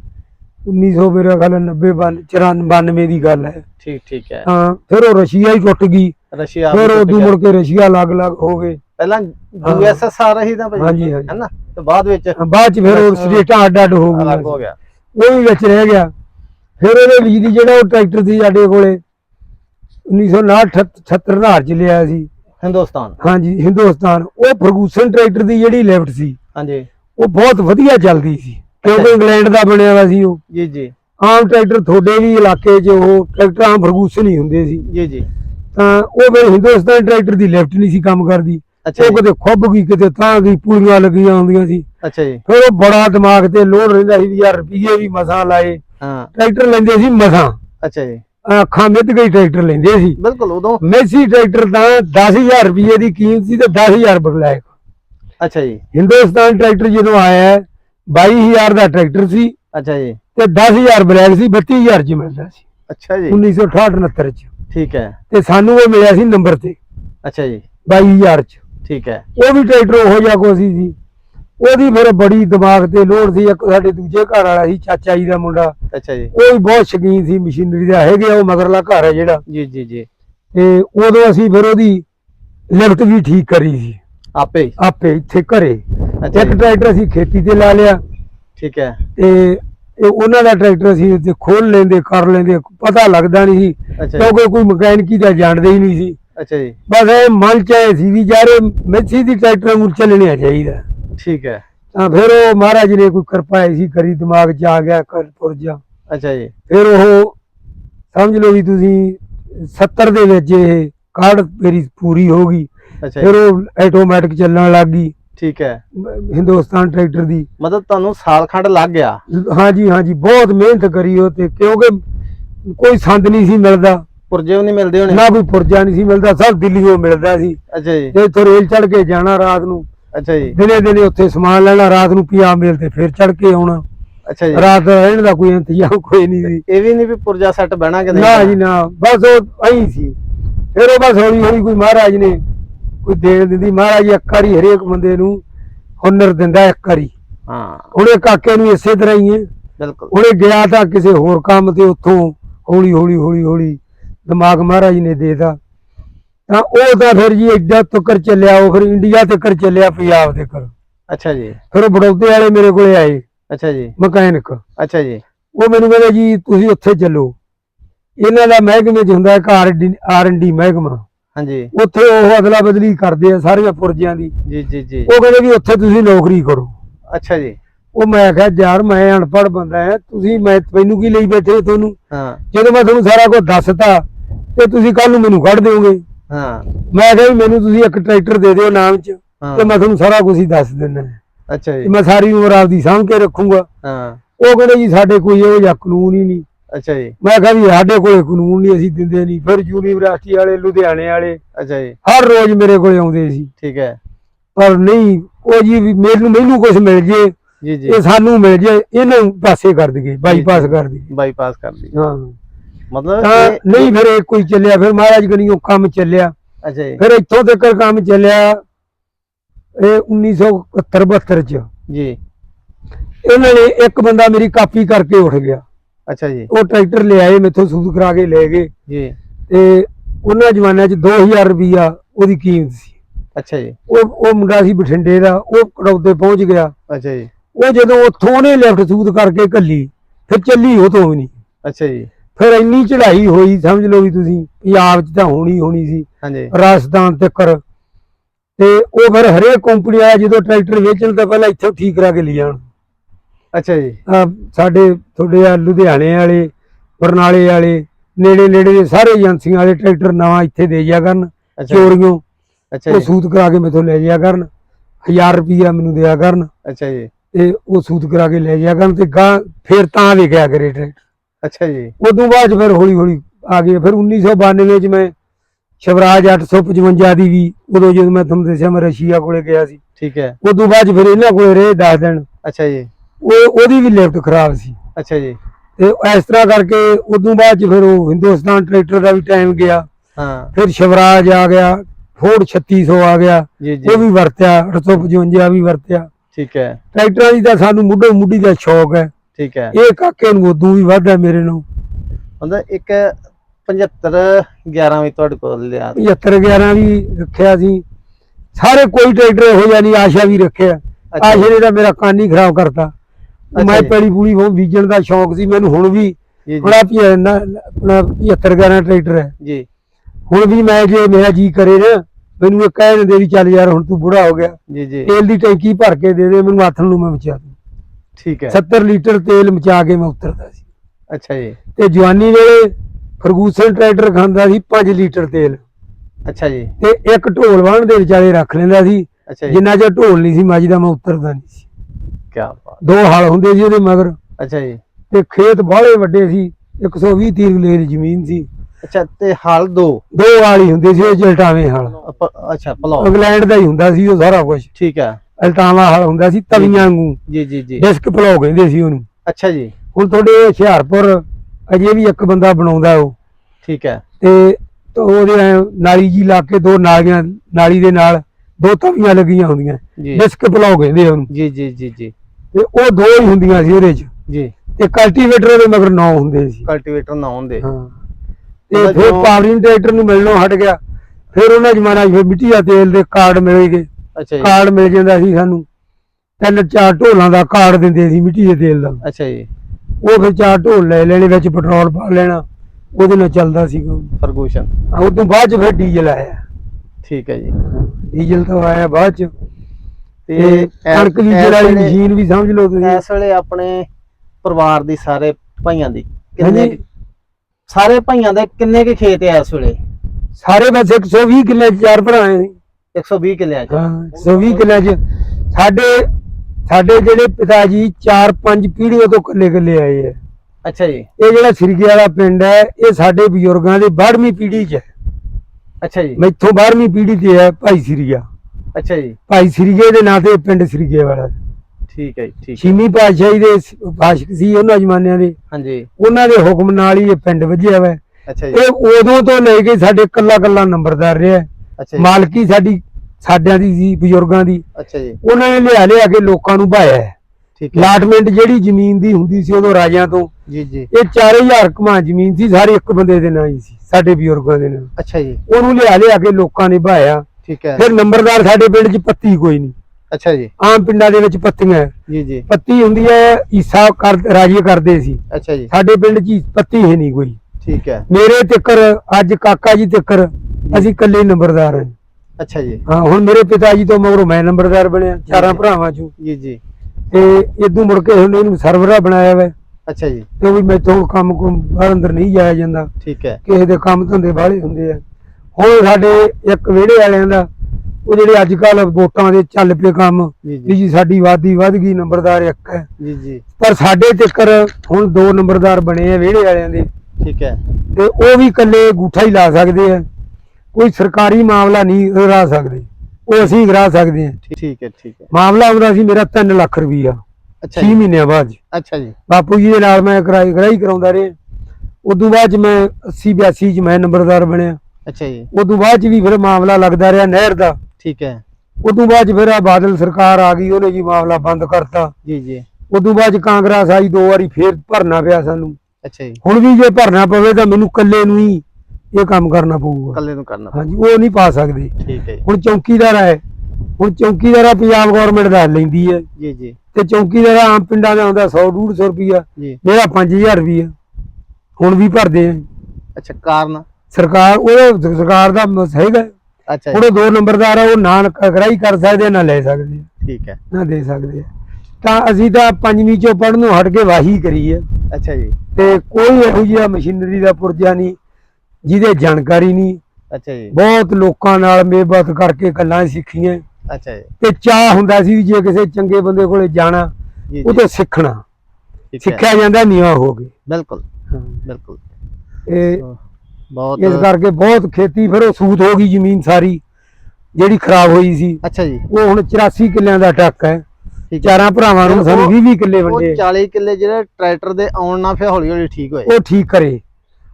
1900 ਮੇਰਾ ਖਿਆਲ 90 94 ਦੀ ਗੱਲ ਹੈ। ਠੀਕ ਠੀਕ ਹੈ। ਤਾਂ ਫਿਰ ਉਹ ਰਸ਼ੀਆ ਹੀ ਟੁੱਟ ਗਈ। ਰਸ਼ੀਆ ਫਿਰ ਗਿਆ। ਮੁੜ ਕੇ ਰਸ਼ੀਆ ਅਲੱਗ-ਅਲੱਗ ਹੋ ਗਏ। ਪਹਿਲਾਂ ਯੂਐਸਐਸਆਰ ਰਹੀ ਤਾਂ ਭਾਈ ਹਾਂਜੀ, ਹਾਂਜੀ। ਹੈਨਾ? ਤੇ ਬਾਅਦ ਵਿੱਚ ਬਾਅਦ ਚ ਫਿਰ ਉਹ। ਸਟੇਟਾਂ ਅੱਡ-ਅੱਡ ਹੋ ਅਲੱਗ ਹੋ ਗਈਆਂ ਗਿਆ। ਉਹ ਵੀ ਵਿੱਚ ਰਹਿ ਗਿਆ। ਫਿਰ ਉਹਦੇ ਵਿੱਚ ਦੀ ਜਿਹੜਾ ਉਹ ਟਰੈਕਟਰ ਸੀ ਸਾਡੇ ਕੋਲੇ 1959 76 ਹਜ਼ਾਰ ਚ ਲਿਆ ਸੀ। ਹਿੰਦੁਸਤਾਨ। ਹਾਂਜੀ ਹਿੰਦੁਸਤਾਨ। ਉਹ ਫਰਗੂਸਨ ਟਰੈਕਟਰ ਦੀ ਜਿਹੜੀ ਲੈਫਟ ਸੀ ਹਾਂਜੀ। ਉਹ ਬਹੁਤ ਵਧੀਆ ਚੱਲਦੀ ਸੀ। ਕਿਉਂਕਿ ਇੰਗਲੈਂਡ ਦਾ ਬਣਿਆ ਹੋਇਆ ਸੀ ਉਹ। ਜੀ ਜੀ। ਆਮ ਟਰੈਕਟਰ ਤੁਹਾਡੇ ਵੀ ਇਲਾਕੇ 'ਚ ਉਹ ਟਰੈਕਟਰ ਆਮ ਫਰਗੂਸਨ ਹੀ ਹੁੰਦੇ ਸੀ। ਜੀ ਜੀ। ਉਹ ਫਿਰ ਹਿੰਦੁਸਤਾਨ ਟਰੈਕਟਰ ਦੀ ਲੈਫਟ ਨਹੀਂ ਸੀ ਕੰਮ ਕਰਦੀ। ਉਹ ਕਿਤੇ ਖੁੱਭ ਗਈ ਕਿਤੇ ਤਾਂ ਗਈ ਪੂਰੀਆਂ ਲੱਗੀਆਂ ਹੁੰਦੀਆਂ ਸੀ। ਅੱਛਾ ਜੀ। ਫਿਰ ਉਹ ਬੜਾ ਦਿਮਾਗ ਤੇ ਲੋਡ ਰਹਿੰਦਾ ਸੀ ਯਾਰ ਰੁਪਈਏ ਵੀ ਮਸਾਂ ਲਾਏ। ਹਾਂ। ਟਰੈਕਟਰ ਲੈਂਦੇ ਸੀ ਮਸਾਂ। ਅੱਛਾ ਜੀ। ਅੱਖਾਂ ਮਿੱਧ ਗਈ ਟਰੈਕਟਰ ਲੈਂਦੇ ਸੀ। ਬਿਲਕੁਲ ਉਦੋਂ ਮੈਸੀ ਟਰੈਕਟਰ ਤਾਂ 10000 ਰੁਪਏ ਦੀ ਕੀਮਤ ਸੀ ਤੇ 10000 ਬਗਲਾਇਕ ਅੱਛਾ ਜੀ। ਹਿੰਦੁਸਤਾਨ ਟਰੈਕਟਰ ਜਦੋਂ ਆਇਆ ਹੈ, 22000 ਦਾ ਟਰੈਕਟਰ ਸੀ ਅੱਛਾ ਜੀ। ਤੇ 10000 ਬਲੈਕ ਸੀ 32000 ਚ ਮਿਲਦਾ ਸੀ। ਅੱਛਾ ਜੀ। 1968 69 ਚ। ਠੀਕ ਹੈ। ਤੇ ਸਾਨੂੰ ਉਹ ਮਿਲਿਆ ਸੀ ਨੰਬਰ ਤੇ। ਅੱਛਾ ਜੀ। 22000 ਚ। ਠੀਕ ਹੈ। ਉਹ ਵੀ ਟਰੈਕਟਰ ਉਹੋ ਜਿਹਾ ਕੋ ਸੀ ਉਹਦੀ ਫਿਰ ਬੜੀ ਦਿਮਾਗ ਤੇ ਲੋਡ ਸੀ। ਇੱਕ ਸਾਡੇ ਦੂਜੇ ਘਰ ਵਾਲਾ ਸੀ ਚਾਚਾ ਜੀ ਦਾ ਮੁੰਡਾ। ਅੱਛਾ ਜੀ। ਉਹ ਵੀ ਬਹੁਤ ਸ਼ਕੀਨ ਸੀ ਮਸ਼ੀਨਰੀ ਦਾ। ਹੈਗੇ ਉਹ ਮਗਰਲਾ ਘਰ ਹੈ ਜਿਹੜਾ। ਜੀ ਜੀ ਜੀ। ਤੇ ਉਦੋਂ ਅਸੀਂ ਫਿਰ ਉਹਦੀ ਲਿਫਟ ਵੀ ਠੀਕ ਕਰੀ ਸੀ। ਆਪੇ ਆਪੇ ਇੱਥੇ ਘਰੇ। ਅੱਛਾ ਇੱਕ ਟਰੈਕਟਰ ਅਸੀਂ ਖੇਤੀ ਤੇ ਲਾ ਲਿਆ। ਠੀਕ ਹੈ। ਤੇ ਇਹ ਉਹਨਾਂ ਦਾ ਟਰੈਕਟਰ ਅਸੀਂ ਉੱਤੇ ਖੋਲ ਲੈਂਦੇ ਕਰ ਲੈਂਦੇ ਪਤਾ ਲੱਗਦਾ ਨਹੀਂ ਸੀ ਜੀ। ਕਿਉਂਕਿ ਕੋਈ ਮਕੈਨਿਕੀ ਦਾ ਜਾਣਦੇ ਹੀ ਨਹੀਂ ਸੀ। ਅੱਛਾ ਜੀ। ਬਸ ਇਹ ਮਨ ਚ ਆਏ ਸੀ ਵੀ ਯਾਰੇ ਮੈਸੀ ਦੀ ਟਰੈਕਟਰ ਨੂੰ ਚੱਲਣਾ ਚਾਹੀਦਾ। ਠੀਕ ਹੈ। ਤਾਂ ਫਿਰ ਉਹ ਮਹਾਰਾਜ ਨੇ ਕੋਈ ਕਿਰਪਾ ਐਸੀ ਕਰੀ ਦਿਮਾਗ 'ਚ ਆ ਗਿਆ ਕਰ ਪੁਰਜਾ ਅੱਛਾ ਜੀ। ਫਿਰ ਉਹ ਸਮਝ ਲਓ ਵੀ ਤੁਸੀਂ 70 ਦੇ ਵਿੱਚ ਇਹ ਕਾਰਡ ਮੇਰੀ ਪੂਰੀ ਹੋ ਗਈ। ਫਿਰ ਜੀ। ਉਹ ਆਟੋਮੈਟਿਕ ਚੱਲਣ ਲੱਗ ਗਈ। ਠੀਕ ਹੈ। ਹਿੰਦੁਸਤਾਨ ਟਰੈਕਟਰ ਦੀ। ਮਤਲਬ ਤੁਹਾਨੂੰ ਸਾਲ ਖੰਡ ਲੱਗ ਗਿਆ। ਹਾਂਜੀ ਹਾਂਜੀ ਬਹੁਤ ਮਿਹਨਤ ਕਰੀ ਉਹ ਤੇ ਕਿਉਂਕਿ ਕੋਈ ਸੰਦ ਨਹੀਂ ਸੀ ਮਿਲਦਾ। ਪੁਰਜੇ ਵੀ ਨਹੀਂ ਮਿਲਦੇ ਹੋਣੇ। ਨਾ ਕੋਈ ਪੁਰਜਾ ਨਹੀਂ ਸੀ ਮਿਲਦਾ ਸਭ ਦਿੱਲੀੋਂ ਮਿਲਦਾ ਸੀ। ਅੱਛਾ ਜੀ। ਤੇ ਇੱਥੋਂ ਰੇਲ ਚੜ ਕੇ ਜਾਣਾ ਰਾਤ ਨੂੰ। ਅੱਛਾ ਜੀ। ਦਿਨੇ ਦਿਨੇ ਉੱਥੇ ਸਮਾਨ ਲੈਣਾ ਰਾਤ ਨੂੰ ਪਿਆ ਮੇਲ ਤੇ ਫਿਰ ਚੜ ਕੇ ਆਉਣਾ। ਅੱਛਾ ਜੀ। ਰਾਤ ਰਹਿਣ ਦਾ ਕੋਈ ਇੰਤਜ਼ਾਮ ਕੋਈ ਨਹੀਂ ਸੀ। ਇਹ ਵੀ ਨਹੀਂ ਵੀ ਪੁਰਜਾ ਸੈੱਟ ਬਹਿਣਾ ਕਿ ਨਹੀਂ ਨਾ। ਜੀ ਨਾ। ਬਸ ਉਹ ਐਂ ਸੀ। ਫਿਰ ਉਹ ਬਸ ਹੌਲੀ ਹੌਲੀ ਕੋਈ ਮਹਾਰਾਜ ਨੇ ਕੋਈ ਦੇਣ ਦਿੰਦੀ। ਮਹਾਰਾਜ ਇੱਕ ਵਾਰੀ ਹਰੇਕ ਬੰਦੇ ਨੂੰ ਹੁਨਰ ਦਿੰਦਾ ਇੱਕ ਵਾਰੀ। ਹਾਂ। ਉਹਨੇ ਕਾਕੇ ਨੂੰ ਇਸੇ ਤਰ੍ਹਾਂ ਹੀ ਹੈ। ਬਿਲਕੁਲ। ਉਹਨੇ ਗਿਆ ਤਾਂ ਕਿਸੇ ਹੋਰ ਕੰਮ ਤੇ ਉੱਥੋਂ ਹੌਲੀ ਹੌਲੀ ਹੌਲੀ ਹੌਲੀ ਦਿਮਾਗ ਮਹਾਰਾਜ ਨੇ ਦੇਤਾ। ਤਾਂ ਉਹ ਤਾਂ ਫਿਰ ਜੀ ਐਡਾ ਤੱਕਰ ਚੱਲਿਆ ਉਹ ਫਿਰ ਇੰਡੀਆ ਤੱਕਰ ਚੱਲਿਆ ਪੰਜਾਬ ਤੱਕਰ। ਅੱਛਾ ਜੀ। ਫਿਰ ਉਹ ਬੜੌਦੇ ਵਾਲੇ ਮੇਰੇ ਕੋਲੇ ਆਏ ਅੱਛਾ ਜੀ। ਮਕੈਨਿਕ। ਅੱਛਾ ਜੀ। ਉਹ ਮੈਨੂੰ ਕਹਿੰਦੇ ਜੀ ਤੁਸੀਂ ਉੱਥੇ ਚੱਲੋ। ਇਹਨਾਂ ਦਾ ਮਹਿਕਮੇ 'ਚ ਹੁੰਦਾ ਇੱਕ ਆਰ ਐਨ ਡੀ ਮਹਿਕਮਾ। ਹਾਂਜੀ। ਉੱਥੇ ਉਹ ਅਦਲਾ ਬਦਲੀ ਕਰਦੇ ਆ ਸਾਰੀਆਂ ਪੁਰਜਿਆਂ ਦੀ। ਜੀ ਜੀ ਜੀ। ਉਹ ਕਹਿੰਦੇ ਵੀ ਉੱਥੇ ਤੁਸੀਂ ਨੌਕਰੀ ਕਰੋ। ਅੱਛਾ ਜੀ। ਉਹ ਮੈਂ ਕਿਹਾ ਯਾਰ ਮੈਂ ਅਨਪੜ੍ਹ ਬੰਦਾ ਹਾਂ ਤੁਸੀਂ ਮੈਂ ਮੈਨੂੰ ਕੀ ਲਈ ਬੈਠੇ ਤੁਹਾਨੂੰ? ਹਾਂ। ਜਦੋਂ ਮੈਂ ਤੁਹਾਨੂੰ ਸਾਰਾ ਕੁਝ ਦੱਸਤਾ ਤੇ ਤੁਸੀਂ ਕੱਲ ਨੂੰ ਮੈਨੂੰ ਕੱਢ ਦਿਓਗੇ। ਹਾਂ। ਮੈਂ ਕਿਹਾ ਮੈਨੂੰ ਤੁਸੀਂ ਇੱਕ ਟਰੈਕਟਰ ਦੇ ਦਿਓ ਨਾਮ 'ਚ ਤੇ ਮੈਂ ਤੁਹਾਨੂੰ ਸਾਰਾ ਕੁਝ ਹੀ ਦੱਸ ਦਿੰਦਾ। ਅੱਛਾ ਤੇ ਜੀ ਮੈਂ ਸਾਰੀ ਉਮਰ ਆਪਦੀ ਸਾਂਭ ਕੇ ਰੱਖੂੰਗਾ। ਹਾਂ। ਉਹ ਕਹਿੰਦੇ ਜੀ ਸਾਡੇ ਕੋਈ ਇਹੋ ਜਿਹਾ ਕਾਨੂੰਨ ਹੀ ਨਹੀਂ। ਅੱਛਾ ਜੀ। ਮੈਂ ਕਿਹਾ ਵੀ ਸਾਡੇ ਕੋਲੇ ਕਾਨੂੰਨ ਨਹੀਂ ਅਸੀਂ ਦਿੰਦੇ ਨਹੀਂ। ਫਿਰ ਯੂਨੀਵਰਸਿਟੀ ਵਾਲੇ ਲੁਧਿਆਣੇ ਵਾਲੇ ਅੱਛਾ ਜੀ। ਹਰ ਰੋਜ਼ ਮੇਰੇ ਕੋਲੇ ਆਉਂਦੇ ਸੀ। ਠੀਕ ਹੈ। ਪਰ ਨਹੀਂ ਉਹ ਜੀ ਵੀ ਮੈਨੂੰ ਮੈਨੂੰ ਕੁਝ ਮਿਲ ਜੇ ਜੀ ਜੀ। ਇਹ ਸਾਨੂੰ ਮਿਲ ਜੇ ਇਹਨਾਂ ਪਾਸੇ ਕਰ ਦਈਏ ਬਾਈਪਾਸ ਕਰ ਦਈਏ। ਬਾਈਪਾਸ ਕਰ ਲਈ ਹਾਂ। ਮਤਲਬ ਨਹੀਂ ਫਿਰ ਇਹ ਕੋਈ ਚੱਲਿਆ ਫਿਰ ਮਹਾਰਾਜ ਕਨੀਓ ਕੰਮ ਚੱਲਿਆ। ਅੱਛਾ ਜੀ। ਫਿਰ ਇੱਥੋਂ ਤੱਕ ਕੰਮ ਚੱਲਿਆ ਇਹ 1971 72 ਚ। ਜੀ। ਇਹਨਾਂ ਨੇ ਇੱਕ ਬੰਦਾ ਮੇਰੀ ਕਾਪੀ ਕਰਕੇ ਉੱਠ ਗਿਆ। ਅੱਛਾ ਜੀ। ਉਹ ਟਰੈਕਟਰ ਲਿਆਏ ਮੈਥੋਂ ਸੂਦ ਕਰਾ ਕੇ ਲੈ ਗਏ। ਜੀ। ਤੇ ਉਹਨਾਂ ਜ਼ਮਾਨਿਆਂ 'ਚ 2000 ਰੁਪਈਆ ਉਹਦੀ ਕੀਮਤ ਸੀ। ਅੱਛਾ ਜੀ। ਉਹ ਉਹ ਮੁੰਡਾ ਸੀ ਬਠਿੰਡੇ ਦਾ ਉਹ ਕੜੌਦੇ ਪਹੁੰਚ ਗਿਆ। ਅੱਛਾ ਜੀ। ਉਹ ਜਦੋਂ ਉੱਥੋਂ ਉਹਨੇ ਲੈਫਟ ਸੂਦ ਕਰਕੇ ਕੱਲੀ ਫਿਰ ਚੱਲੀ ਉਹ ਤੋਂ ਵੀ ਨਹੀਂ। ਅੱਛਾ ਜੀ। ਫਿਰ ਇੰਨੀ ਚੜ੍ਹਾਈ ਹੋਈ ਸਮਝ ਲਓ ਵੀ ਤੁਸੀਂ ਪੰਜਾਬ 'ਚ ਤਾਂ ਹੋਣੀ ਹੋਣੀ ਸੀ। ਹਾਂਜੀ। ਰਾਜਸਥਾਨ ਤੱਕ ਤੇ ਉਹ ਫਿਰ ਹਰੇਕ ਕੰਪਨੀ ਵਾਲਾ ਜਦੋਂ ਟਰੈਕਟਰ ਵੇਚਣ ਤੋਂ ਪਹਿਲਾਂ ਇੱਥੋਂ ਠੀਕ ਕਰਾ ਕੇ ਲੈ ਜਾਣ। ਅੱਛਾ ਜੀ। ਸਾਡੇ ਤੁਹਾਡੇ ਆ ਲੁਧਿਆਣੇ ਵਾਲੇ ਬਰਨਾਲੇ ਵਾਲੇ ਨੇੜੇ ਨੇੜੇ ਦੇ ਸਾਰੇ ਏਜੰਸੀਆਂ ਵਾਲੇ ਟਰੈਕਟਰ ਨਵਾਂ ਇੱਥੇ ਦੇ ਜਾ ਕਰਨ ਅੱਛਾ ਜੀ। ਚੋਰੀਆਂ ਅੱਛਾ ਉਹ ਜੀ ਸੂਤ ਕਰਾ ਕੇ ਮੇਥੋਂ ਲੈ ਜਾਇਆ ਕਰਨ 1000 ਰੁਪਈਆ ਮੈਨੂੰ ਦਿਆ ਕਰਨ। ਅੱਛਾ ਜੀ। ਤੇ ਉਹ ਸੂਤ ਕਰਾ ਕੇ ਲੈ ਜਾਇਆ ਕਰਨ ਤੇ ਗਾਂ ਫਿਰ ਤਾਂ ਵਿਕਿਆ ਕਰੇ ਟਰੈਕਟਰ। ਅੱਛਾ ਜੀ। ਉਦੋਂ ਬਾਅਦ ਫਿਰ ਹੌਲੀ ਹੌਲੀ ਆ ਗਏ ਫਿਰ 1992 ਚ ਮੈਂ ਸ਼ਿਵਰਾਜ 855 ਦੀ ਵੀ ਉਦੋਂ ਜਦੋਂ ਮੈਂ ਤੁਹਾਨੂੰ ਦੱਸਿਆ ਮੈਂ ਰਸ਼ੀਆ ਕੋਲੇ ਗਿਆ ਸੀ। ਠੀਕ ਹੈ। ਉਦੋਂ ਬਾਅਦ ਫਿਰ ਇਹਨਾਂ ਕੋਲੇ ਰਹੇ 10 ਦਿਨ। ਅੱਛਾ ਜੀ। ਉਹ ਉਹਦੀ ਵੀ ਲਿਫਟ ਖਰਾਬ ਸੀ। ਅੱਛਾ ਜੀ। ਤੇ ਇਸ ਤਰ੍ਹਾਂ ਕਰਕੇ ਉਦੋਂ ਬਾਅਦ 'ਚ ਫਿਰ ਉਹ ਹਿੰਦੁਸਤਾਨ ਟਰੈਕਟਰ ਦਾ ਵੀ ਟਾਈਮ ਗਿਆ। ਹਾਂ। ਫਿਰ ਸ਼ਿਵਰਾਜ ਆ ਗਿਆ ਫੋਰਡ 3600 ਆ ਗਿਆ। ਉਹ ਵੀ ਵਰਤਿਆ 855 ਵੀ ਵਰਤਿਆ। ਠੀਕ ਹੈ। ਟਰੈਕਟਰਾਂ ਦੀ ਤਾਂ ਸਾਨੂੰ ਮੁੱਢੋਂ ਮੁੱਢੀ ਦਾ ਸ਼ੌਕ ਹੈ। ਠੀਕ ਹੈ। ਇਹ ਕਾਕੇ ਨੂੰ ਉਦੋਂ ਵੀ ਵੱਧ ਹੈ ਮੇਰੇ ਨੂੰ ਮਤਲਬ ਇੱਕ 75 11 ਵੀ ਤੁਹਾਡੇ ਕੋਲ ਲਿਆ। 75 11 ਵੀ ਰੱਖਿਆ ਸੀ। ਸਾਰੇ ਕੋਈ ਟਰੈਕਟਰ ਇਹੋ ਜਿਹਾ ਨਹੀਂ ਆਸ਼ਾ ਵੀ ਰੱਖਿਆ। ਆਸ਼ਾ ਨੇ ਤਾਂ ਮੇਰਾ ਕੰਨ ਹੀ ਖਰਾਬ ਕਰਤਾ। ਮੈਂ। ਪੈਲੀ ਪੂਲੀ ਉਹ ਬੀਜਣ ਦਾ ਸ਼ੌਕ ਸੀ ਮੈਨੂੰ ਹੁਣ ਵੀ ਬੜਾ ਪਿਆ ਨਾ ਆਪਣਾ 75 11 ਟਰੈਕਟਰ ਹੈ। ਜੀ। ਹੁਣ ਵੀ ਮੈਂ ਜੇ ਮੇਰਾ ਜੀ ਕਰੇ ਨਾ ਮੈਨੂੰ ਇਹ ਕਹਿ ਦਿੰਦੇ ਵੀ ਚੱਲ ਯਾਰ ਹੁਣ ਤੂੰ ਬੁੜਾ ਹੋ ਗਿਆ। ਜੀ ਜੀ। ਤੇਲ ਦੀ ਟੈਂਕੀ ਭਰ ਕੇ ਦੇ ਦੇ ਮੈਨੂੰ ਹੱਥ ਨੂੰ ਮੈਂ ਮਚਾ ਦੂੰ। ਠੀਕ ਹੈ। 70 ਲੀਟਰ ਤੇਲ ਮਚਾ ਕੇ ਮੈਂ ਉਤਰਦਾ ਸੀ। ਅੱਛਾ ਜੀ। ਤੇ ਜਵਾਨੀ ਵੇਲੇ ਫਰਗੂਸਨ ਟਰੈਕਟਰ ਖਾਂਦਾ ਸੀ 5 ਲੀਟਰ ਤੇਲ। ਅੱਛਾ ਜੀ। ਤੇ ਇੱਕ ਢੋਲ ਵਾਹਣ ਦੇ ਵਿਚਾਲੇ ਰੱਖ ਲੈਂਦਾ ਸੀ। ਜਿੰਨਾ ਚਿਰ ਢੋਲ ਨਹੀਂ ਸੀ ਮੱਝਦਾ ਮੈਂ ਉਤਰਦਾ ਨਹੀਂ ਸੀ। ਕੀ ਬਾਤ। ਦੋ ਹਲ ਹੁੰਦੇ ਸੀ ਉਹਦੇ ਮਗਰ। ਅੱਛਾ ਜੀ। ਤੇ ਖੇਤ ਬਾਹਲੇ ਵੱਡੇ ਸੀ 120 ਤੀਰ ਕਿੱਲੇ ਦੀ ਜ਼ਮੀਨ ਸੀ। ਅੱਛਾ ਤੇ ਹਾਲ ਦੋ। ਦੋ ਵਾਲੀ ਹੁੰਦੇ ਸੀ ਉਹ ਜਲਟਾਵੇਂ ਹਲ। ਅੱਛਾ ਪਲਾਓ ਇੰਗਲੈਂਡ ਦਾ ਹੀ ਹੁੰਦਾ ਸੀ ਉਹ ਸਾਰਾ ਕੁਝ ਠੀਕ ਹੈ। ਅਲਟਾਵਾ ਹਲ ਹੁੰਦਾ ਸੀ ਤਵੀਆਂ ਵਾਂਗੂ। ਜੀ ਜੀ ਜੀ। ਡਿਸਕ ਪਲਾਓ ਕਹਿੰਦੇ ਸੀ ਉਹਨੂੰ। ਅੱਛਾ ਜੀ। ਹੁਣ ਤੁਹਾਡੇ ਹੁਸ਼ਿਆਰਪੁਰ ਅਜੇ ਵੀ ਇੱਕ ਬੰਦਾ ਬਣਾਉਂਦਾ ਉਹ। ਠੀਕ ਹੈ। ਤੇ ਉਹਦੇ ਨਾਲੀ ਜੀ ਲਾ ਕੇ ਦੋ ਨਾਲੀਆਂ ਨਾਲੀ ਦੇ ਨਾਲ ਦੋ ਤਵੀਆਂ ਲੱਗੀਆਂ ਹੁੰਦੀਆਂ। ਡਿਸਕ ਪਲਾਓ ਕਹਿੰਦੇ ਉਹਨੂੰ। ਜੀ ਜੀ ਜੀ ਜੀ। ਤੇ ਉਹ ਦੋ ਹੀ ਹੁੰਦੀਆਂ ਸੀ ਉਹਦੇ 'ਚ। ਜੀ। ਤੇ ਕਲਟੀਵੇਟਰ ਦੇ ਮਗਰ ਨੌ ਹੁੰਦੇ ਸੀ। ਕਲਟੀਵੇਟਰ ਨਾ ਹੁੰਦੇ। ਹਾਂ। ਤੇ ਫਿਰ ਜੋ- ਪਾਵਰਿੰਗ ਟਰੈਕਟਰ ਨੂੰ ਮਿਲਣੋਂ ਹਟ ਗਿਆ। ਫਿਰ ਉਹਨਾਂ ਜ਼ਮਾਨਾ 'ਚ ਫਿਰ ਮਿੱਟੀ ਦਾ ਤੇਲ ਦੇ ਕਾਰਡ ਮਿਲ ਗਏ। ਅੱਛਾ ਜੀ। ਕਾਰਡ ਮਿਲ ਜਾਂਦਾ ਸੀ ਸਾਨੂੰ। ਤਿੰਨ ਚਾਰ ਢੋਲਾਂ ਦਾ ਕਾਰਡ ਦਿੰਦੇ ਸੀ ਮਿੱਟੀ ਦੇ ਤੇਲ ਦਾ। ਅੱਛਾ ਜੀ। ਉਹ ਫਿਰ ਚਾਰ ਢੋਲ ਲੈ ਲੈਣੇ ਵਿੱਚ ਪੈਟਰੋਲ ਪਾ ਲੈਣਾ। ਉਹਦੇ ਨਾਲ ਚੱਲਦਾ ਸੀ ਫਰਗੂਸ਼ਨ ਉਹ ਤੋਂ ਬਾਅਦ 'ਚ ਫਿਰ ਡੀਜ਼ਲ ਆਇਆ। ਠੀਕ ਹੈ ਜੀ। ਡੀਜ਼ਲ ਤਾਂ ਆਇਆ ਬਾਅਦ 'ਚ। ਤੇ ਕਣਕ ਬੀਜਣ ਵਾਲੀ ਮਸ਼ੀਨ ਵੀ ਸਮਝ ਲਓ ਤੁਸੀਂ। ਇਸ ਵੇਲੇ ਆਪਣੇ ਪਰਿਵਾਰ ਦੀ ਸਾਰੇ ਭਾਈਆਂ ਦੀ ਕਿੰਨੇ। ਸਾਰੇ ਭਾਈਆਂ ਦੇ ਕਿੰਨੇ ਕੇ ਖੇਤ ਹੈ ਇਸ ਵੇਲੇ? ਸਾਰੇ ਬਸ 120 ਕਿੱਲੇ ਚਾਰ ਭਰਾ ਨੇ। 120 ਕਿੱਲਿਆਂ ਚ ਹਾਂ 120 ਕਿੱਲੇ 'ਚ। ਸਾਡੇ ਸਾਡੇ ਜਿਹੜੇ ਪਿਤਾ ਜੀ 4-5 ਪੀੜ੍ਹੀਆਂ ਤੋਂ ਇਕੱਲੇ ਇਕੱਲੇ ਆਏ ਆ। ਅੱਛਾ ਜੀ। ਇਹ ਜਿਹੜਾ ਸਿਰਗੇ ਵਾਲਾ ਪਿੰਡ ਹੈ ਇਹ ਸਾਡੇ ਬਜ਼ੁਰਗਾਂ ਦੀ 12ਵੀਂ ਪੀੜ੍ਹੀ 'ਚ ਹੈ। ਅੱਛਾ ਜੀ। ਮੈਥੋਂ 12ਵੀਂ ਪੀੜ੍ਹੀ ਤੇ ਹੈ ਭਾਈ ਸਿਰਗਾ ਅੱਛਾ ਜੀ। ਭਾਈ ਸਿਰਗੇ ਦੇ ਨਾਂ ਤੇ ਪਿੰਡ ਸਿਰਗੇ ਵਾਲਾ। ਠੀਕ ਹੈ ਜੀ ਠੀਕ ਹੈ। ਛੀਵੀਂ ਪਾਤਸ਼ਾਹੀ ਦੇ ਭਾਸ਼ਕ ਸੀ ਉਹਨਾਂ ਜ਼ਮਾਨਿਆਂ ਦੇ। ਹਾਂਜੀ। ਉਹਨਾਂ ਦੇ ਹੁਕਮ ਨਾਲ ਹੀ ਇਹ ਪਿੰਡ ਵੱਜਿਆ ਵਾ। ਅੱਛਾ ਜੀ। ਇਹ ਉਦੋਂ ਤੋਂ ਲੈ ਕੇ ਸਾਡੇ ਕੱਲਾ ਕੱਲਾ ਨੰਬਰਦਾਰ ਰਿਹਾ। ਅੱਛਾ ਜੀ। ਮਾਲਕੀ ਸਾਡੀ ਸਾਡਿਆਂ ਦੀ ਸੀ ਬਜ਼ੁਰਗਾਂ ਦੀ। ਅੱਛਾ ਜੀ। ਉਹਨਾਂ ਨੇ ਲਿਆ ਲਿਆ ਕੇ ਲੋਕਾਂ ਨੂੰ ਭਾਇਆ। ਠੀਕ ਹੈ। ਲਾਟਮੈਂਟ ਜਿਹੜੀ ਜ਼ਮੀਨ ਦੀ ਹੁੰਦੀ ਸੀ ਉਦੋਂ ਰਾਜਿਆਂ ਤੋਂ ਜੀ ਜੀ। ਇਹ 4000 ਕਮਾ ਜ਼ਮੀਨ ਸੀ ਸਾਰੇ ਇੱਕ ਬੰਦੇ ਦੇ ਨਾਂ ਹੀ ਸੀ ਸਾਡੇ ਬਜ਼ੁਰਗਾਂ ਦੇ ਨਾਂ। ਅੱਛਾ ਜੀ। ਉਹਨੂੰ ਲਿਆ ਲਿਆ ਕੇ ਲੋਕਾਂ ਨੇ ਭਾਇਆ। ਠੀਕ ਹੈ। ਫਿਰ ਨੰਬਰਦਾਰ ਸਾਡੇ ਪਿੰਡ 'ਚ ਪੱਤੀ ਕੋਈ ਨਹੀਂ। ਅੱਛਾ ਜੀ। ਆਮ ਪਿੰਡਾਂ ਦੇ ਵਿੱਚ ਪੱਤੀਆਂ ਹੈ। ਜੀ ਜੀ। ਪੱਤੀ ਹੁੰਦੀ ਹੈ ਈਸਾ ਕਰ ਰਾਜੇ ਕਰਦੇ ਸੀ। ਅੱਛਾ ਜੀ। ਸਾਡੇ ਪਿੰਡ 'ਚ ਪੱਤੀ ਹੈ ਨਹੀਂ ਕੋਈ। ਠੀਕ ਹੈ। ਮੇਰੇ ਤਿੱਕਰ ਅੱਜ ਕਾਕਾ ਜੀ ਤਿੱਕਰ ਅਸੀਂ ਇਕੱਲੇ ਨੰਬਰਦਾਰ ਹਾਂ। ਅੱਛਾ ਜੀ। ਹਾਂ ਹੁਣ ਮੇਰੇ ਪਿਤਾ ਜੀ ਤੋਂ ਮਗਰੋਂ ਮੈਂ ਨੰਬਰਦਾਰ ਬਣਿਆ ਚਾਰਾਂ। ਭਰਾਵਾਂ ਚੋਂ। ਜੀ ਜੀ। ਤੇ ਇਦੋਂ ਮੁੜ ਕੇ ਹੁਣ ਇਹਨੂੰ ਸਰਵਰਾ ਬਣਾਇਆ ਵਾ। ਅੱਛਾ ਜੀ। ਤੇ ਵੀ ਮੈਥੋਂ ਕੰਮ ਕੁਮ ਬਾਹਰ ਅੰਦਰ ਨਹੀਂ ਜਾਇਆ ਜਾਂਦਾ। ਠੀਕ ਹੈ। ਕਿਸੇ ਦੇ ਕੰਮ ਧੰਦੇ ਬਾਹਲੇ ਹੁੰਦੇ ਆ। ਹੁਣ ਸਾਡੇ ਇੱਕ ਵਿਹੜੇ ਵਾਲਿਆਂ ਦਾ ਉਹ ਜਿਹੜੇ ਅੱਜ ਕੱਲ ਵੋਟਾਂ ਦੇ ਚੱਲ ਪਏ ਕੰਮ ਜੀ ਵੀ ਜੀ ਸਾਡੀ ਵਾਦੀ ਵੱਧ ਗਈ ਨੰਬਰਦਾਰ ਇੱਕ ਹੈ। ਜੀ ਜੀ। ਪਰ ਸਾਡੇ ਤੱਕਰ ਹੁਣ ਦੋ ਨੰਬਰਦਾਰ ਬਣੇ ਆ ਵਿਹੜੇ ਵਾਲਿਆਂ ਦੇ। ਠੀਕ ਹੈ। ਤੇ ਉਹ ਵੀ ਇਕੱਲੇ ਗੂਠਾ ਹੀ ਲਾ ਸਕਦੇ ਆ। ਕੋਈ ਸਰਕਾਰੀ ਮਾਮਲਾ ਨਹੀਂ ਕਰਾ ਸਕਦੇ। ਉਹ ਅਸੀਂ ਕਰਾ ਸਕਦੇ ਆ। ਠੀਕ- ਹੈ ਠੀਕ ਹੈ। ਮਾਮਲਾ ਆਉਂਦਾ ਸੀ ਮੇਰਾ 3 ਲੱਖ ਰੁਪਈਆ। ਅੱਛਾ 6 ਜੀ। ਮਹੀਨਿਆਂ ਬਾਅਦ। ਅੱਛਾ ਜੀ। ਬਾਪੂ ਜੀ ਦੇ ਨਾਲ ਮੈਂ ਕਰਾਈ ਕਰਾਈ ਕਰਾਉਂਦਾ ਰਿਹਾ। ਉਦੋਂ ਬਾਅਦ ਮੈਂ 80 82 ਚ ਮੈਂ ਨੰਬਰਦਾਰ ਬਣਿਆ। ਅੱਛਾ ਜੀ। ਉਦੋਂ ਬਾਅਦ ਚ ਵੀ ਫਿਰ ਮਾਮਲਾ ਲੱਗਦਾ ਰਿਹਾ ਨਹਿਰ ਦਾ। ਠੀਕ ਹੈ। ਉਦੋਂ ਬਾਅਦ ਚ ਫਿਰ ਆ ਬਾਦਲ ਸਰਕਾਰ ਆ ਗਈ ਉਹਨੇ ਜੀ ਮਾਮਲਾ ਬੰਦ ਕਰਤਾ। ਜੀ ਜੀ। ਉਦੋਂ ਬਾਅਦ ਚ ਕਾਂਗਰਸ ਆਈ ਦੋ ਵਾਰੀ ਫੇਰ ਭਰਨਾ ਪਿਆ ਸਾਨੂੰ। ਅੱਛਾ ਜੀ। ਹੁਣ ਵੀ ਜੇ ਭਰਨਾ ਪਵੇ ਤਾਂ ਮੈਨੂੰ ਇਕੱਲੇ ਨੂੰ ਹੀ ਇਹ ਕੰਮ ਕਰਨਾ ਪਊਗਾ। ਇਕੱਲੇ ਨੂੰ ਕਰਨਾ ਹਾਂਜੀ ਉਹ ਨਹੀਂ ਪਾ ਸਕਦੇ। ਠੀਕ ਹੈ। ਹੁਣ ਚੌਕੀਦਾਰ ਹੈ ਹੁਣ ਚੌਕੀਦਾਰ ਆ ਪੰਜਾਬ ਗਵਰਨਮੈਂਟ ਦਾ ਲੈਂਦੀ ਹੈ। ਜੀ ਜੀ। ਤੇ ਚੌਕੀਦਾਰ ਆਮ ਪਿੰਡਾਂ ਦਾ ਹੁੰਦਾ 100 150 ਰੁਪਿਆ ਮੇਰਾ 5000 ਰੁਪਿਆ ਹੁਣ ਵੀ ਭਰਦੇ ਆ। ਅੱਛਾ ਕਾਰਨ? ਸਰਕਾਰ ਉਹ ਸਰਕਾਰ ਦਾ ਹੈਗਾ ਅੱਛਾ ਹੁਣ ਉਹ ਦੋ ਨੰਬਰਦਾਰ ਆ ਉਹ ਨਾ ਕਰਾਈ ਕਰ ਸਕਦੇ ਨਾ ਲੈ ਸਕਦੇ ਠੀਕ ਹੈ। ਨਾ ਦੇ ਸਕਦੇ। ਤਾਂ ਅਸੀਂ ਤਾਂ ਪੰਜਵੀਂ ਚੋਂ ਪੜ੍ਹਨ ਨੂੰ ਹਟ ਕੇ ਵਾਹੀ ਕਰੀ ਹੈ ਅੱਛਾ ਜੀ। ਤੇ ਕੋਈ ਇਹੋ ਜਿਹਾ ਮਸ਼ੀਨਰੀ ਦਾ ਪੁਰਜਾ ਨਹੀਂ ਜਿਹਦੇ ਜਾਣਕਾਰੀ ਨਹੀਂ। ਅੱਛਾ ਜੀ। ਬਹੁਤ ਲੋਕਾਂ ਨਾਲ ਮੇਬਤ ਕਰਕੇ ਗੱਲਾਂ ਸਿੱਖੀਆਂ। ਅੱਛਾ ਜੀ। ਤੇ ਚਾਹ ਹੁੰਦਾ ਸੀ ਜੇ ਕਿਸੇ ਚੰਗੇ ਬੰਦੇ ਕੋਲੇ ਜਾਣਾ ਉਹ ਤੋਂ ਸਿੱਖਣਾ। ਸਿੱਖਿਆ ਜਾਂਦਾ ਨੀਵਾ ਹੋ ਗਏ। ਬਿਲਕੁਲ। ਬਿਲਕੁਲ। ਇਹ ਬਹੁਤ। ਇਸ ਕਰਕੇ ਬਹੁਤ ਖੇਤੀ ਫਿਰ ਉਹ ਸੂਤ ਹੋ ਗਈ ਜ਼ਮੀਨ ਸਾਰੀ ਜਿਹੜੀ ਖਰਾਬ ਹੋਈ ਸੀ। ਅੱਛਾ ਜੀ। ਉਹ ਹੁਣ 84 ਕਿੱਲਿਆਂ ਦਾ ਟੱਕ ਹੈ। ਚਾਰਾਂ ਭਰਾਵਾਂ ਨੂੰ ਸਾਨੂੰ 20 20 ਕਿੱਲੇ ਉਹ ਵੰਡੇ 40 ਕਿੱਲੇ ਜਿਹੜੇ ਟਰੈਕਟਰ ਦੇ ਆਉਣ ਨਾਲ ਫਿਰ ਹੌਲੀ ਹੌਲੀ ਠੀਕ ਹੋਏ। ਉਹ ਠੀਕ ਕਰੇ।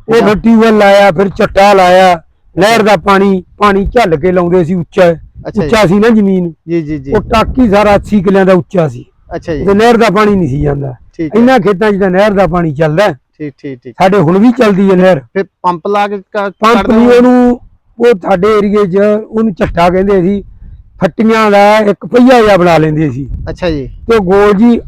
ਉਹ। ਫਿਰ ਟਿਊਬਵੈੱਲ ਲਾਇਆ ਫਿਰ ਚੱਟਾ ਲਾਇਆ। ਨਹਿਰ ਦਾ ਪਾਣੀ ਪਾਣੀ ਝੱਲ ਕੇ ਲਾਉਂਦੇ ਸੀ ਉੱਚਾ। ਉੱਚਾ ਸੀ ਨਾ ਜ਼ਮੀਨ। ਜੀ ਜੀ ਜੀ। ਉਹ ਟੱਕ ਹੀ ਸਾਰਾ 80 ਕਿੱਲਿਆਂ ਦਾ ਉੱਚਾ ਸੀ। ਅੱਛਾ ਜੀ। ਤੇ ਨਹਿਰ ਦਾ ਪਾਣੀ ਨਹੀਂ ਸੀ ਜਾਂਦਾ। ਇਹਨਾਂ ਖੇਤਾਂ 'ਚ ਤਾਂ ਨਹਿਰ ਦਾ ਪਾਣੀ ਚੱਲਦਾ। ਠੀਕ ਠੀਕ ਠੀਕ। ਸਾਡੇ ਹੁਣ ਵੀ ਚੱਲਦੀ ਹੈ ਨਹਿਰ। ਫਿਰ ਪੰਪ ਲਾ ਕੇ ਪੰਪ ਕੱਢਦੇ ਵੀ ਹੋ? ਉਹਨੂੰ ਉਹ ਸਾਡੇ ਏਰੀਏ 'ਚ ਉਹਨੂੰ ਚੱਟਾ ਕਹਿੰਦੇ ਸੀ ਫੱਟੀਆਂ ਦਾ ਇੱਕ ਪਹੀਆ ਜਿਹਾ ਬਣਾ ਲੈਂਦੇ ਸੀ। ਅੱਛਾ ਜੀ। ਤੇ ਗੋਲ ਜੀ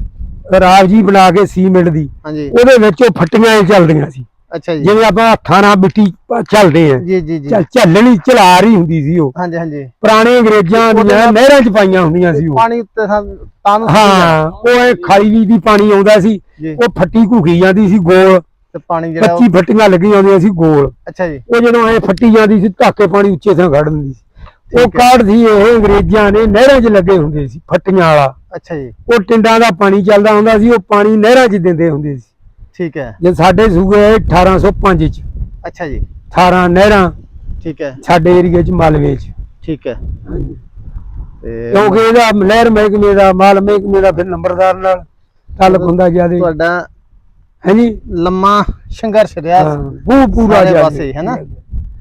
ਰਾਵ ਜੀ ਬਣਾ ਕੇ ਸੀਮਿੰਟ ਦੀ। ਹਾਂਜੀ। ਉਹਦੇ ਵਿੱਚ ਉਹ ਫੱਟੀਆਂ ਹੀ ਚੱਲਦੀਆਂ ਸੀ। ਅੱਛਾ ਜੀ। ਜਿਵੇਂ ਆਪਾਂ ਹੱਥਾਂ ਨਾਲ ਮਿੱਟੀ ਚੱਲਦੇ ਆ। ਜੀ ਜੀ ਜੀ। ਚੱਲ ਝੱਲਣੀ ਝਲਾਰ ਹੀ ਹੁੰਦੀ ਸੀ ਉਹ। ਹਾਂਜੀ ਹਾਂਜੀ। ਪੁਰਾਣੇ ਅੰਗਰੇਜ਼ਾਂ ਦੀਆਂ ਨਹਿਰਾਂ 'ਚ ਪਾਈਆਂ ਹੁੰਦੀਆਂ ਸੀ ਉਹ। ਪਾਣੀ ਉੱਤੇ ਤਾਂ ਹਾਂ ਉਹ ਇਹ ਖਾਲੀ ਵੀ ਦੀ ਪਾਣੀ ਆਉਂਦਾ ਸੀ। ਉਹ ਫੱਟੀ ਘੁਕੀ ਜਾਂਦੀ ਸੀ ਗੋਲ। ਤੇ ਪਾਣੀ ਜਿਹੜਾ ਉਹ- 25 ਫੱਟੀਆਂ ਲੱਗੀਆਂ ਹੁੰਦੀਆਂ ਸੀ ਗੋਲ। ਅੱਛਾ ਜੀ। ਉਹ ਜਦੋਂ ਐ ਫੱਟੀ ਜਾਂਦੀ ਸੀ ਧਾਕੇ ਪਾਣੀ ਉੱਚੇ ਥਾਂ ਖੜ ਦਿੰਦੀ ਸੀ। ਉਹ। ਕਾਢ ਸੀ ਇਹ ਅੰਗਰੇਜ਼ਾਂ ਨੇ ਨਹਿਰਾਂ 'ਚ ਲੱਗੇ ਹੁੰਦੇ ਸੀ ਫੱਟੀਆਂ ਵਾਲਾ। ਅੱਛਾ ਜੀ। ਉਹ ਟਿੰਡਾਂ ਦਾ ਪਾਣੀ ਚੱਲਦਾ ਹੁੰਦਾ ਸੀ ਉਹ ਪਾਣੀ ਨਹਿਰਾਂ 'ਚ ਦਿੰਦੇ ਹੁੰਦੇ ਸੀ। ਠੀਕ ਹੈ। ਜੇ ਸਾਡੇ ਸੂਏ 1805 'ਚ ਅੱਛਾ ਜੀ। 18 ਨਹਿਰਾਂ ਠੀਕ ਹੈ। ਸਾਡੇ ਏਰੀਏ 'ਚ ਮਾਲਵੇ 'ਚ। ਠੀਕ ਹੈ। ਤੇ ਕਿਉਂਕਿ ਇਹਦਾ ਨਹਿਰ ਮਹਿਕਮੇ ਦਾ ਮਾਲ ਮਹਿਕਮੇ ਦਾ ਫਿਰ ਨੰਬਰਦਾਰ ਨਾਲ ਤਾਲੁਕ ਹੁੰਦਾ ਜਿਆਦੇ। ਤੁਹਾਡਾ ਹੈ ਜੀ ਲੰਮਾ ਸੰਘਰਸ਼ ਰਿਹਾ। ਹਾਂ, ਉਹ ਪੂਰਾ ਜਿਆਦੇ। ਪਾਸੇ, ਹੈਨਾ?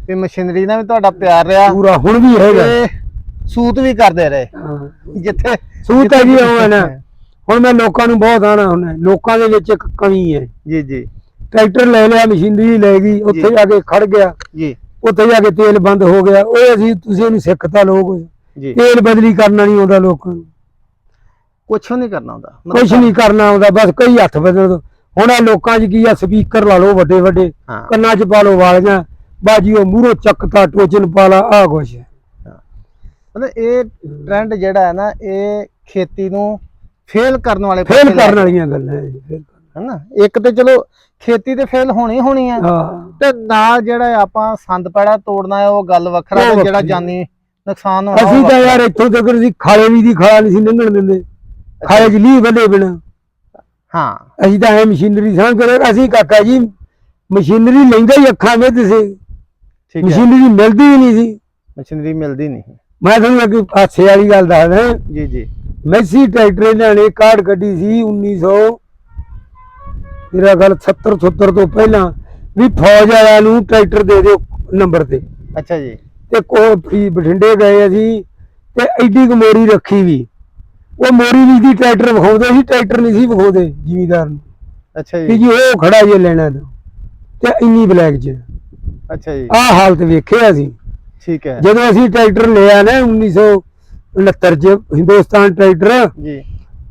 ਵੀ ਮਸ਼ੀਨਰੀ ਨਾਲ ਵੀ ਤੁਹਾਡਾ ਪਿਆਰ ਰਿਹਾ ਪੂਰਾ ਹੁਣ ਵੀ ਹੈਗਾ। ਤੇ ਸੂਤ ਵੀ ਕਰਦੇ ਰਹੇ। ਹਾਂ। ਜਿੱਥੇ ਸੂਤ ਹੈ ਜੀ ਉਹ ਹੈ ਨਾ। ਹੁਣ ਮੈਂ ਲੋਕਾਂ ਨੂੰ ਬਹੁਤ ਆਣਾ ਹੁਣ ਲੋਕਾਂ ਦੇ ਵਿੱਚ ਇੱਕ ਕਮੀ ਹੈ। ਜੀ ਜੀ। ਟਰੈਕਟਰ ਲੈ ਲਿਆ ਮਸ਼ੀਨਰੀ ਲੈ ਗਈ ਉੱਥੇ ਜੀ। ਕੇ ਖੜ ਗਿਆ। ਜੀ। ਉੱਥੇ ਜਾ ਕੇ ਤੇਲ ਬੰਦ ਹੋ ਗਿਆ। ਉਹ ਅਸੀਂ ਤੁਸੀਂ ਉਹਨੂੰ ਸਿੱਖਤਾ ਲੋਕ। ਜੀ। ਤੇਲ ਬਦਲੀ ਕਰਨਾ ਨਹੀਂ ਆਉਂਦਾ ਲੋਕਾਂ ਨੂੰ। ਕੁਛ ਨਹੀਂ ਕਰਨਾ ਹੁੰਦਾ ਕੁਝ ਨਹੀਂ ਕਰਨਾ ਆਉਂਦਾ। ਬਸ ਕਈ ਹੱਥ ਬਦਲ ਦੋ। ਹੁਣ ਆ ਲੋਕਾਂ 'ਚ ਕੀ ਆ? ਸਪੀਕਰ ਲਾ ਲਓ ਵੱਡੇ ਵੱਡੇ। ਕੰਨਾਂ 'ਚ ਪਾ ਲਓ ਵਾਲੀਆਂ। ਬਾਜੀ ਉਹ ਮੂਹਰੋਂ ਚੱਕਤਾ ਟੋਚਨ ਪਾ ਲਾ ਆ ਕੁਛ। ਮਤਲਬ ਇਹ ਟ੍ਰੈਂਡ ਜਿਹੜਾ ਹੈ ਨਾ ਇਹ ਖੇਤੀ ਨੂੰ ਫੇਲ ਕਰਨ ਵਾਲੇ ਫੇਲ ਪਾਸੇ ਲੈ ਕਰਨ ਵਾਲੀਆਂ ਗੱਲਾਂ ਹੈ ਜੀ, fail ਕਰਨ- ਹੈ ਨਾ ਇੱਕ ਤੇ ਚਲੋ ਖੇਤੀ ਤੇ ਫੇਲ ਹੋਣੀ ਹੋਣੀ ਆ। ਹਾਂ। ਤੇ ਨਾਲ ਜਿਹੜਾ ਆਪਾਂ ਸੰਦ ਪੈੜਾ ਤੋੜਨਾ ਹੈ ਉਹ ਗੱਲ ਵੱਖਰਾ ਉਹ ਤੇ ਜਿਹੜਾ ਵੱਖਰੀ। ਜਾਨੀ ਨੁਕਸਾਨ ਹੋਣਾ ਉਹ ਅਸੀਂ ਤਾਂ ਵੱਖਰਾ। ਯਾਰ ਇੱਥੋਂ ਤੱਕ ਅਸੀਂ ਖਾਲੇ ਵੀ ਦੀ ਖਾਲਾ ਨਹੀਂ ਸੀ ਲੰਘਣ ਦਿੰਦੇ। ਖਾਲੇ 'ਚ ਲੀ ਬੰਦੇ ਬਿਨਾ। ਹਾਂ। ਅਸੀਂ ਤਾਂ ਐ ਮਸ਼ੀਨਰੀ ਸਾਂਭ ਕੇ ਰੱਖ- ਅਸੀਂ ਕਾਕਾ ਜੀ ਮਸ਼ੀਨਰੀ ਲੈਂਦਾ ਹੀ ਅੱਖਾਂ ਵਿੱਚ ਸੀ। ਠੀਕ ਹੈ। ਮਸ਼ੀਨਰੀ ਮਿਲਦੀ ਹੀ ਨਹੀਂ ਸੀ। ਮਸ਼ੀਨਰੀ ਮਿਲਦੀ ਨਹੀਂ ਮੈਂ ਤੁਹਾਨੂੰ ਇੱਕ ਹਾਸੇ ਵਾਲੀ ਗੱਲ ਦੱਸਦਾ। ਜੀ ਜੀ। ਮੈਸੀ ਟਰੈਕਟਰ ਇਹਨਾਂ ਨੇ ਕਾਰਡ ਕੱਢੀ ਸੀ 1900 ਮੇਰਾ ਗੱਲ 70 70 ਤੋਂ ਪਹਿਲਾਂ ਵੀ ਫੌਜ ਵਾਲਿਆਂ ਨੂੰ ਟਰੈਕਟਰ ਦੇ ਦਿਓ ਨੰਬਰ ਤੇ। ਅੱਛਾ ਜੀ। ਤੇ ਕੋ ਬਠਿੰਡੇ ਗਏ ਅਸੀਂ ਤੇ ਐਡੀ ਕੁ ਮੋਰੀ ਰੱਖੀ ਵੀ। ਉਹ ਮੋਰੀ ਵੀ ਦੀ ਟਰੈਕਟਰ ਵਿਖਾਉਂਦੇ ਸੀ ਟਰੈਕਟਰ ਨਹੀਂ ਸੀ ਵਿਖਾਉਂਦੇ ਜ਼ਿਮੀਦਾਰ ਨੂੰ। ਅੱਛਾ ਕਿ ਜੀ ਜੀ ਉਹ ਖੜਾ ਜੇ ਲੈਣਾ ਤਾਂ ਤੇ ਇੰਨੀ ਬਲੈਕ ਚ। ਅੱਛਾ ਜੀ। ਆਹ ਹਾਲਤ ਵੇਖਿਆ ਸੀ ਠੀਕ ਹੈ। ਜਦੋਂ ਅਸੀਂ ਟਰੈਕਟਰ ਲਿਆ ਨਾ 1969 ਚ ਹਿੰਦੁਸਤਾਨ ਟਰੈਕਟਰ। ਜੀ।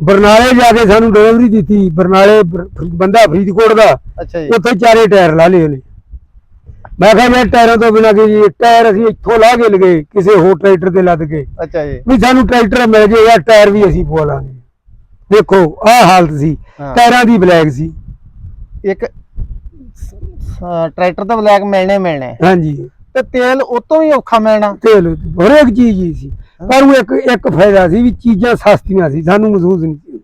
ਬਰਨਾਲੇ ਜਾ ਕੇ ਸਾਨੂੰ ਡਿਲੀਵਰੀ ਦਿੱਤੀ। ਬਰਨਾਲੇ ਬਰ- ਬੰਦਾ ਫਰੀਦਕੋਟ ਦਾ। ਅੱਛਾ ਜੀ। ਉੱਥੇ ਚਾਰੇ ਟਾਇਰ ਲਾ ਲਏ ਉਹਨੇ। ਮੈਂ ਕਿਹਾ ਯਾਰ ਟਾਇਰਾਂ ਤੋਂ ਬਿਨਾਂ ਕੀ ਜੀ ਟਾਇਰ ਅਸੀਂ ਇੱਥੋਂ ਲਾ ਕੇ ਲਗੇ ਕਿਸੇ ਹੋਰ ਟਰੈਕਟਰ ਤੇ ਲੱਦ ਕੇ। ਅੱਛਾ ਜੀ। ਵੀ ਸਾਨੂੰ ਟਰੈਕਟਰ ਮਿਲ ਜੇ ਯਾਰ ਟਾਇਰ ਵੀ ਅਸੀਂ ਪਵਾ ਲਾਂਗੇ। ਦੇਖੋ ਆਹ ਹਾਲਤ ਸੀ। ਹਾਂ। ਟਾਇਰਾਂ ਦੀ ਬਲੈਕ ਸੀ। ਇੱਕ ਟਰੈਕਟਰ ਤਾਂ ਬਲੈਕ ਮਿਲਣੇ ਮਿਲਣੇ। ਹਾਂਜੀ। ਤੇ ਤੇਲ ਉਤੋਂ ਵੀ ਔਖਾ ਮਿਲਣਾ। ਤੇਲ ਹਰੇਕ ਚੀਜ਼ ਹੀ ਸੀ। ਪਰ ਉਹ ਇੱਕ ਇੱਕ ਫਾਇਦਾ ਸੀ ਵੀ ਚੀਜ਼ਾਂ ਸਸਤੀਆਂ ਸੀ ਸਾਨੂੰ ਮਹਿਸੂਸ ਨਹੀਂ ਸੀ ਹੁੰਦਾ।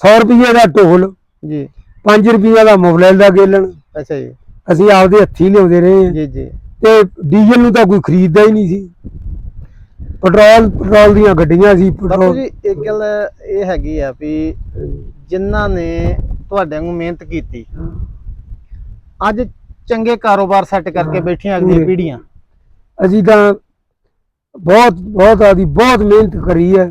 100 ਰੁਪਏ ਦਾ ਢੋਲ ਜੀ। 5 ਰੁਪਏ ਦਾ ਮੋਬਾਈਲ ਦਾ ਗੇਲਣ। ਅੱਛਾ ਜੀ। ਅਸੀਂ ਆਪਦੇ ਹੱਥੀਂ ਲਿਆਉਂਦੇ ਰਹੇ ਹਾਂ। ਜੀ ਜੀ। ਤੇ ਡੀਜ਼ਲ ਨੂੰ ਤਾਂ ਕੋਈ ਖਰੀਦਦਾ ਹੀ ਨਹੀਂ ਸੀ। ਪੈਟਰੋਲ ਪੈਟਰੋਲ ਦੀਆਂ ਗੱਡੀਆਂ ਸੀ ਬਾਪੂ ਪੈਟਰੋਲ ਜੀ ਇੱਕ ਗੱਲ ਇਹ ਹੈਗੀ ਆ ਵੀ ਜਿਨ੍ਹਾਂ ਨੇ ਤੁਹਾਡੇ ਵਾਂਗੂ ਮਿਹਨਤ ਕੀਤੀ ਅੱਜ ਚੰਗੇ ਕਾਰੋਬਾਰ ਸੈੱਟ ਕਰਕੇ ਬੈਠੀਆਂ ਅਗਲੀਆਂ। ਪੀੜ੍ਹੀਆਂ। ਅਸੀਂ ਤਾਂ ਬਹੁਤ ਬਹੁਤ ਆਦੀ ਬਹੁਤ ਮਿਹਨਤ ਕਰੀ ਹੈ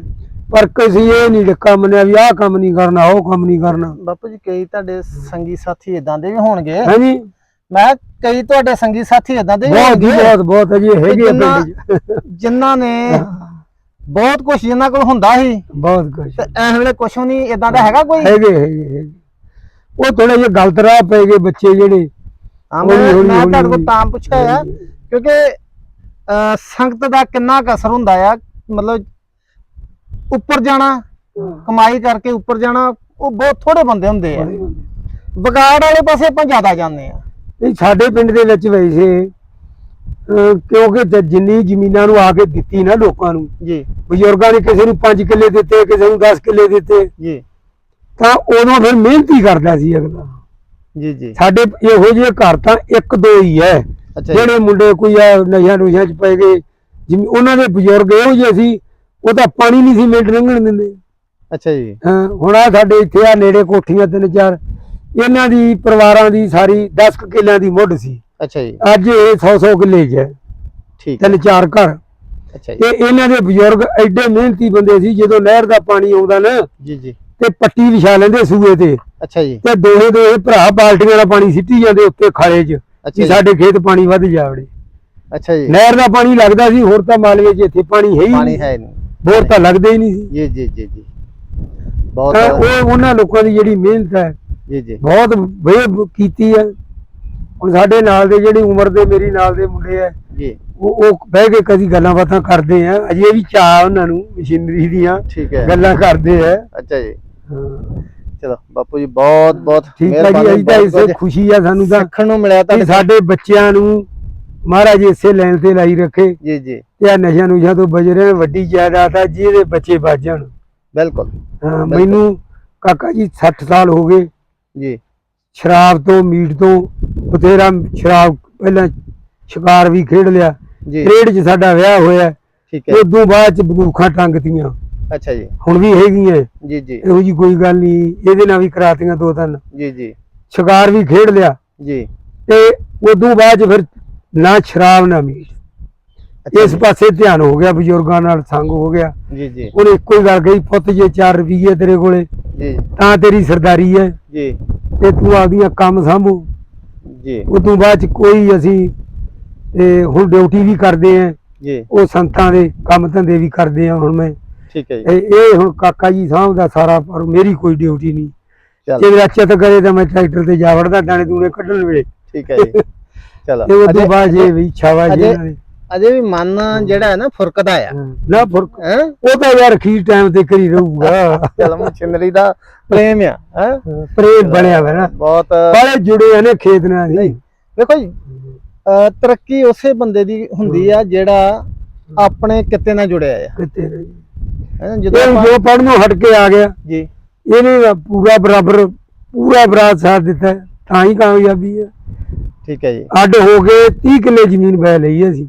ਪਰ ਕਿਸੇ ਇਹ ਨਹੀਂ ਕੰਮ ਨੇ ਵੀ ਆਹ ਕੰਮ ਨਹੀਂ ਕਰਨਾ ਉਹ ਕੰਮ ਨਹੀਂ ਕਰਨਾ। ਬਾਪੂ ਜੀ ਕਈ ਤੁਹਾਡੇ ਸੰਗੀ ਸਾਥੀ ਇਦਾਂ ਦੇ ਵੀ ਹੋਣਗੇ। ਹਾਂਜੀ। ਮੈਂ ਕਈ ਤੁਹਾਡੇ ਸੰਗੀ ਸਾਥੀ ਇਦਾਂ ਦੇ ਬਹੁਤ ਜੀ ਬਹੁਤ ਬਹੁਤ ਅਜੇ ਹੈਗੇ ਪਿੰਡ। ਜਿਨ੍ਹਾਂ ਨੇ ਬਹੁਤ ਕੁਝ ਜਿਨ੍ਹਾਂ ਕੋਲ ਹੁੰਦਾ ਸੀ। ਬਹੁਤ ਕੁਝ ਤੇ ਇਸ ਵੇਲੇ ਕੁਛ ਨਹੀਂ ਇਦਾਂ ਦਾ ਹੈਗਾ ਕੋਈ? ਹੈਗੇ ਹੈਗੇ। ਉਹ ਥੋੜਾ ਜਿਹਾ ਗਲਤ ਰਾਹ ਪੈ ਗਏ ਬੱਚੇ ਜਿਹੜੇ। ਮੈਂ ਤੁਹਾਡੇ ਕੋਲ। ਤਾਂ ਪੁੱਛਿਆ ਆ ਕਿਉਂਕਿ ਸੰਗਤ ਦਾ ਕਿੰਨਾ ਕੁ ਅਸਰ ਹੁੰਦਾ ਆ ਮਤਲਬ ਉੱਪਰ ਜਾਣਾ ਕਮਾਈ ਕਰਕੇ ਉੱਪਰ ਜਾਣਾ ਉਹ ਬਹੁਤ ਥੋੜੇ ਬੰਦੇ ਹੁੰਦੇ ਆ। ਵਿਗਾੜ ਵਾਲੇ ਪਾਸੇ ਆਪਾਂ ਜ਼ਿਆਦਾ ਜਾਂਦੇ ਆ। ਨਹੀਂ ਸਾਡੇ ਪਿੰਡ ਦੇ ਵਿੱਚ ਵੈਸੇ ਕਿਉਂਕਿ ਜਿੰਨੀ ਜ਼ਮੀਨਾਂ ਨੂੰ ਆ ਕੇ ਦਿੱਤੀ ਨਾ ਲੋਕਾਂ ਨੂੰ ਜੀ। ਬਜ਼ੁਰਗਾਂ ਨੇ ਕਿਸੇ ਨੂੰ 5 ਕਿੱਲੇ ਦਿੱਤੇ ਕਿਸੇ ਨੂੰ 10 ਕਿੱਲੇ ਦਿੱਤੇ ਜੀ। ਤਾਂ ਉਦੋਂ ਫਿਰ ਮਿਹਨਤ ਕਰਦਾ ਸੀ ਅਗਲਾ। ਜੀ ਜੀ। ਸਾਡੇ ਇਹੋ ਜਿਹੇ ਘਰ ਤਾਂ ਇੱਕ ਦੋ ਹੀ ਹੈ। ਅੱਛਾ ਜੀ। ਜਿਹੜੇ ਮੁੰਡੇ ਕੋਈ ਆ ਨਸ਼ਿਆਂ ਨੁਸ਼ਿਆਂ ਚ ਪੈ ਗਏ ਜਿਵੇਂ ਉਹਨਾਂ ਦੇ ਬਜ਼ੁਰਗ ਇਹੋ ਜਿਹੇ ਸੀ ਉਹ ਤਾਂ ਪਾਣੀ ਨਹੀਂ ਸੀ ਮਿੰਟ ਲੰਘਣ ਦਿੰਦੇ। ਅੱਛਾ ਜੀ। ਹਾਂ ਹੁਣ ਆ ਸਾਡੇ ਇੱਥੇ ਆ ਨੇੜੇ ਕੋਠੀਆਂ ਤਿੰਨ ਚਾਰ ਇਹਨਾਂ ਦੀ ਪਰਿਵਾਰਾਂ ਦੀ ਸਾਰੀ 10 ਕੁ ਕਿੱਲਿਆਂ ਦੀ ਮੁੱਢ ਸੀ। ਅੱਛਾ ਜੀ। ਅੱਜ ਇਹ 100 100 ਕਿੱਲੇ 'ਚ ਹੈ। ਠੀਕ ਹੈ। ਤਿੰਨ ਚਾਰ ਘਰ। ਅੱਛਾ ਜੀ। ਇਹ ਇਹਨਾਂ ਦੇ ਬਜ਼ੁਰਗ ਐਡੇ ਮਿਹਨਤੀ ਬੰਦੇ ਸੀ ਜਦੋਂ ਨਹਿਰ ਦਾ ਪਾਣੀ ਆਉਂਦਾ ਨਾ ਜੀ ਜੀ। ਤੇ ਪੱਟੀ ਵਿਛਾ ਲੈਂਦੇ ਸੂਏ ਤੇ। ਅੱਛਾ ਜੀ। ਤੇ ਦੋਹੇ ਦੋਹੇ ਭਰਾ ਬਾਲਟੀਆਂ ਦਾ ਪਾਣੀ ਸਿੱਟੀ ਜਾਂਦੇ ਉੱਤੇ ਖਾਲੇ 'ਚ। ਅੱਛਾ ਸਾਡੇ ਖੇਤ ਪਾਣੀ ਵੱਧ ਜਾਵੜੇ ਅੱਛਾ ਜੀ। ਨਹਿਰ ਦਾ ਪਾਣੀ ਲੱਗਦਾ ਸੀ ਹੋਰ ਤਾਂ ਮਾਲਵੇ 'ਚ ਇੱਥੇ ਪਾਣੀ ਹੈ ਹੀ ਪਾਣੀ ਨਹੀਂ। ਹੈ ਨਹੀਂ। ਹੋਰ ਤਾਂ ਲੱਗਦਾ ਹੀ ਨਹੀਂ ਸੀ। ਜੀ ਜੀ ਜੀ ਜੀ। ਬਹੁਤ ਤਾਂ ਉਹ ਉਹਨਾਂ ਲੋਕਾਂ ਦੀ ਜਿਹੜੀ ਮਿਹਨਤ ਹੈ ਜੀ ਜੀ। ਬਹੁਤ ਵੇ ਕੀਤੀ ਹੈ। ਹੁਣ ਸਾਡੇ ਨਾਲ ਦੇ ਜਿਹੜੀ ਉਮਰ ਦੇ ਮੇਰੀ ਨਾਲ ਦੇ ਮੁੰਡੇ ਆ ਜੀ। ਉਹ ਉਹ ਬਹਿ ਕੇ ਕਦੀ ਗੱਲਾਂ ਬਾਤਾਂ ਕਰਦੇ ਆ। ਅਜੇ ਵੀ ਚਾਹ ਉਹਨਾਂ ਨੂੰ ਮਸ਼ੀਨਰੀ ਦੀਆਂ ਠੀਕ ਹੈ। ਗੱਲਾਂ ਕਰਦੇ ਆ। ਅੱਛਾ ਜੀ। ਹਾਂ। ਚਲੋ ਬਾਪੂ ਜੀ ਬਹੁਤ ਬਹੁਤ ਠੀਕ ਹੈ ਜੀ ਤਾਂ ਬਹੁਤ ਇਸੇ ਖੁਸ਼ੀ ਆ ਸਾਨੂੰ ਤਾਂ ਸਿੱਖਣ ਨੂੰ ਮਿਲਿਆ ਤੁਹਾਡੇ ਸਾਡੇ ਬੱਚਿਆਂ ਨੂੰ ਮਹਾਰਾਜ ਇਸੇ ਲਾਈਨ ਤੇ ਲਾਈ ਰੱਖੇ। ਜੀ ਜੀ। ਤੇ ਆ ਨਸ਼ਿਆਂ ਨੁਸ਼ਿਆਂ ਤੋਂ ਬਚ ਰਹੇ ਵੱਡੀ ਜਾਇਦਾਦ ਆ ਜਿਹਦੇ ਬੱਚੇ ਬਚ ਜਾਣ। ਬਿਲਕੁਲ। ਮੈਨੂੰ ਕਾਕਾ ਜੀ 60 ਸਾਲ ਹੋ ਗਏ। ਜੀ। ਸ਼ਰਾਬ ਤੋਂ ਮੀਟ ਤੋਂ ਬਥੇਰਾ ਸ਼ਰਾਬ ਪਹਿਲਾਂ ਸ਼ਿਕਾਰ ਵੀ ਖੇਡ ਲਿਆ। ਜੀ। ਟ੍ਰੇਡ 'ਚ ਸਾਡਾ ਵਿਆਹ ਹੋਇਆ। ਠੀਕ ਹੈ। ਉਦੋਂ ਬਾਅਦ 'ਚ ਬੰਦੂਖਾਂ ਟੰਗਤੀਆਂ। ਅੱਛਾ ਜੀ। ਹੁਣ ਵੀ ਹੈਗੀਆਂ ਜੀ ਜੀ। ਇਹੋ ਜੀ ਕੋਈ ਗੱਲ ਨਹੀਂ। ਇਹਦੇ ਨਾਲ ਵੀ ਕਰਾਤੀਆਂ ਦੋ ਤਿੰਨ। ਜੀ ਜੀ। ਸ਼ਿਕਾਰ ਵੀ ਖੇਡ ਲਿਆ। ਜੀ। ਤੇ ਉਦੋਂ ਬਾਅਦ ਫਿਰ ਨਾ ਸ਼ਰਾਬ ਨਾ ਮੀਟ ਇਸ ਪਾਸੇ ਧਿਆਨ ਹੋ ਗਿਆ ਬਜ਼ੁਰਗਾਂ ਨਾਲ ਸੰਗ ਹੋ ਗਿਆ। ਜੀ ਜੀ। ਉਹਨੇ ਇੱਕੋ ਹੀ ਗੱਲ ਕਹੀ ਪੁੱਤ ਜੇ 4 ਰੁਪਈਏ ਤੇਰੇ ਕੋਲੇ ਜੀ। ਤਾਂ ਤੇਰੀ ਸਰਦਾਰੀ ਹੈ ਜੀ। ਤੇ ਤੂੰ ਆਪਦੀਆਂ ਕੰਮ ਸੰਭੂ। ਜੀ। ਉਦੋਂ ਬਾਅਦ 'ਚ ਕੋਈ ਅਸੀਂ ਤੇ ਹੁਣ ਡਿਊਟੀ ਵੀ ਕਰਦੇ ਆਂ। ਜੀ। ਉਹ ਸੰਤਾਂ ਦੇ ਕੰਮ ਧੰਦੇ ਵੀ ਕਰਦੇ ਆ ਹੁਣ ਮੈਂ। ਠੀਕ ਹੈ ਜੀ। ਇਹ ਇਹ ਹੁਣ ਕਾਕਾ ਜੀ ਸਾਹਮਣਾ ਸਾਰਾ ਪਰ ਮੇਰੀ ਕੋਈ ਡਿਊਟੀ ਨਹੀਂ। ਚਲੋ। ਜੇ ਮੇਰਾ ਚਿੱਤ ਕਰੇ ਤਾਂ ਮੈਂ ਟਰੈਕਟਰ ਤੇ ਜਾ ਵੜਦਾ ਦਾਣੇ ਦੂਣੇ ਕੱਢਣ ਵੇਲੇ। ਠੀਕ ਹੈ ਜੀ। ਚਲੋ। ਤੇ ਬਾਅਦ ਜੇ ਵੀ ਇੱਛਾ ਵਾ ਜੀ ਅਜੇ- ਵੀ ਮਨ ਜਿਹੜਾ ਹੈ ਨਾ ਫੁਰਕਦਾ ਆ। ਨਾ ਫ਼ਰਕ ਉਹ ਤਾਂ ਯਾਰ ਖੀਰ ਟਾਈਮ ਤੇ ਕਰੀ ਰਹੂਗਾ। ਚਲ ਮਸ਼ੀਨਰੀ ਦਾ ਪ੍ਰੇਮ ਆ ਹੈ? ਪ੍ਰੇਮ ਬਣਿਆ ਵਾ ਨਾ। ਬਹੁਤ ਬਾਲੇ ਜੁੜੇ ਨੇ ਖੇਤ ਨਾਲ ਨਹੀਂ ਵੇਖੋ ਜੀ ਤਰੱਕੀ ਉਸੇ ਬੰਦੇ ਦੀ ਹੁੰਦੀ ਆ ਜਿਹੜਾ ਆਪਣੇ ਕਿੱਤੇ ਨਾਲ ਜੁੜਿਆ ਆ। ਕਿਤੇ ਜਦੋਂ ਇਹ ਜੋ ਪੜਨੋਂ ਹਟ ਕੇ ਆ ਗਿਆ। ਜੀ। ਇਹਨੇ ਪੂਰਾ ਬਰਾਬਰ ਪੂਰਾ ਬਰਾਤ ਸਾਥ ਦਿੱਤਾ ਹੈ, ਤਾਂ ਹੀ ਕਾਮਯਾਬੀ ਹੈ। ਠੀਕ ਹੈ ਜੀ। ਅੱਡ ਹੋ ਕੇ 30 ਕਿੱਲੇ ਜ਼ਮੀਨ ਬੈ ਲਈ ਅਸੀਂ।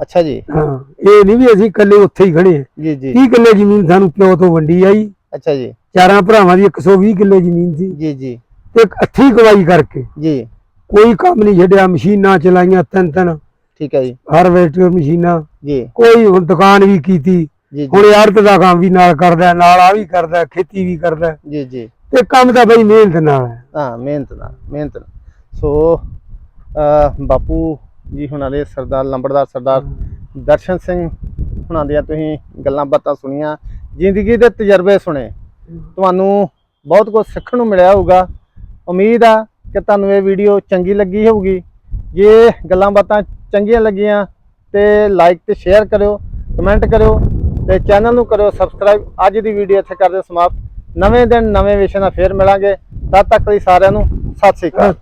ਅੱਛਾ ਜੀ। ਹਾਂ ਇਹ ਨਹੀਂ ਵੀ ਅਸੀਂ ਇਕੱਲੇ ਉੱਥੇ ਹੀ ਖੜੇ ਹਾਂ। ਜੀ ਜੀ। 30 ਕਿੱਲੇ ਜ਼ਮੀਨ ਸਾਨੂੰ ਪਿਓ ਤੋਂ ਵੰਡੀ ਆਈ। ਅੱਛਾ ਜੀ। ਚਾਰਾਂ ਭਰਾਵਾਂ ਦੀ 120 ਕਿੱਲੇ ਜ਼ਮੀਨ ਸੀ। ਜੀ ਜੀ। ਤੇ ਅੱਥੀ ਕਮਾਈ ਕਰਕੇ। ਜੀ। ਕੋਈ ਕੰਮ ਨਹੀਂ ਛੱਡਿਆ ਮਸ਼ੀਨਾਂ ਚਲਾਈਆਂ ਤਿੰਨ ਤਿੰਨ। ਠੀਕ ਹੈ ਜੀ। ਹਾਰਵੈਸਟਰ ਮਸ਼ੀਨਾਂ। ਜੀ। ਕੋਈ ਹੁਣ ਦੁਕਾਨ ਵੀ ਕੀਤੀ ਜੀ ਹੁਣ ਆੜਤ ਦਾ ਕੰਮ ਵੀ ਨਾਲ ਕਰਦਾ ਨਾਲ ਆ ਵੀ ਕਰਦਾ ਖੇਤੀ ਵੀ ਕਰਦਾ। ਜੀ ਜੀ। ਤੇ ਕੰਮ ਤਾਂ ਬਈ ਮਿਹਨਤ ਨਾਲ ਹੈ। ਹਾਂ ਮਿਹਨਤ ਨਾਲ ਮਿਹਨਤ ਨਾਲ। ਸੋ ਬਾਪੂ ਜੀ ਹੁਣਾਂ ਦੇ ਸਰਦਾਰ ਲੰਬੜਦਾਰ ਸਰਦਾਰ ਦਰਸ਼ਨ ਸਿੰਘ ਹੁਣਾਂ ਦੀਆਂ ਤੁਸੀਂ ਗੱਲਾਂ ਬਾਤਾਂ ਸੁਣੀਆਂ ਜ਼ਿੰਦਗੀ ਦੇ ਤਜਰਬੇ ਸੁਣੇ। ਤੁਹਾਨੂੰ ਬਹੁਤ ਕੁਝ ਸਿੱਖਣ ਨੂੰ ਮਿਲਿਆ ਹੋਊਗਾ। ਉਮੀਦ ਆ ਕਿ ਤੁਹਾਨੂੰ ਇਹ ਵੀਡੀਓ ਚੰਗੀ ਲੱਗੀ ਹੋਊਗੀ। ਜੇ ਗੱਲਾਂ ਬਾਤਾਂ ਚੰਗੀਆਂ ਲੱਗੀਆਂ ਤੇ ਲਾਈਕ ਤੇ ਸ਼ੇਅਰ ਕਰਿਓ ਕਮੈਂਟ ਕਰਿਓ। ਤੇ ਚੈਨਲ ਨੂੰ ਕਰਿਓ ਸਬਸਕ੍ਰਾਈਬ। ਅੱਜ ਦੀ ਵੀਡੀਓ ਇੱਥੇ ਕਰਦੇ ਸਮਾਪਤ। ਨਵੇਂ ਦਿਨ, ਨਵੇਂ ਵਿਸ਼ੇ ਨਾਲ ਫੇਰ ਮਿਲਾਂਗੇ। ਤਦ ਤੱਕ ਲਈ ਸਾਰਿਆਂ ਨੂੰ ਸਤਿ ਸ੍ਰੀ ਅਕਾਲ।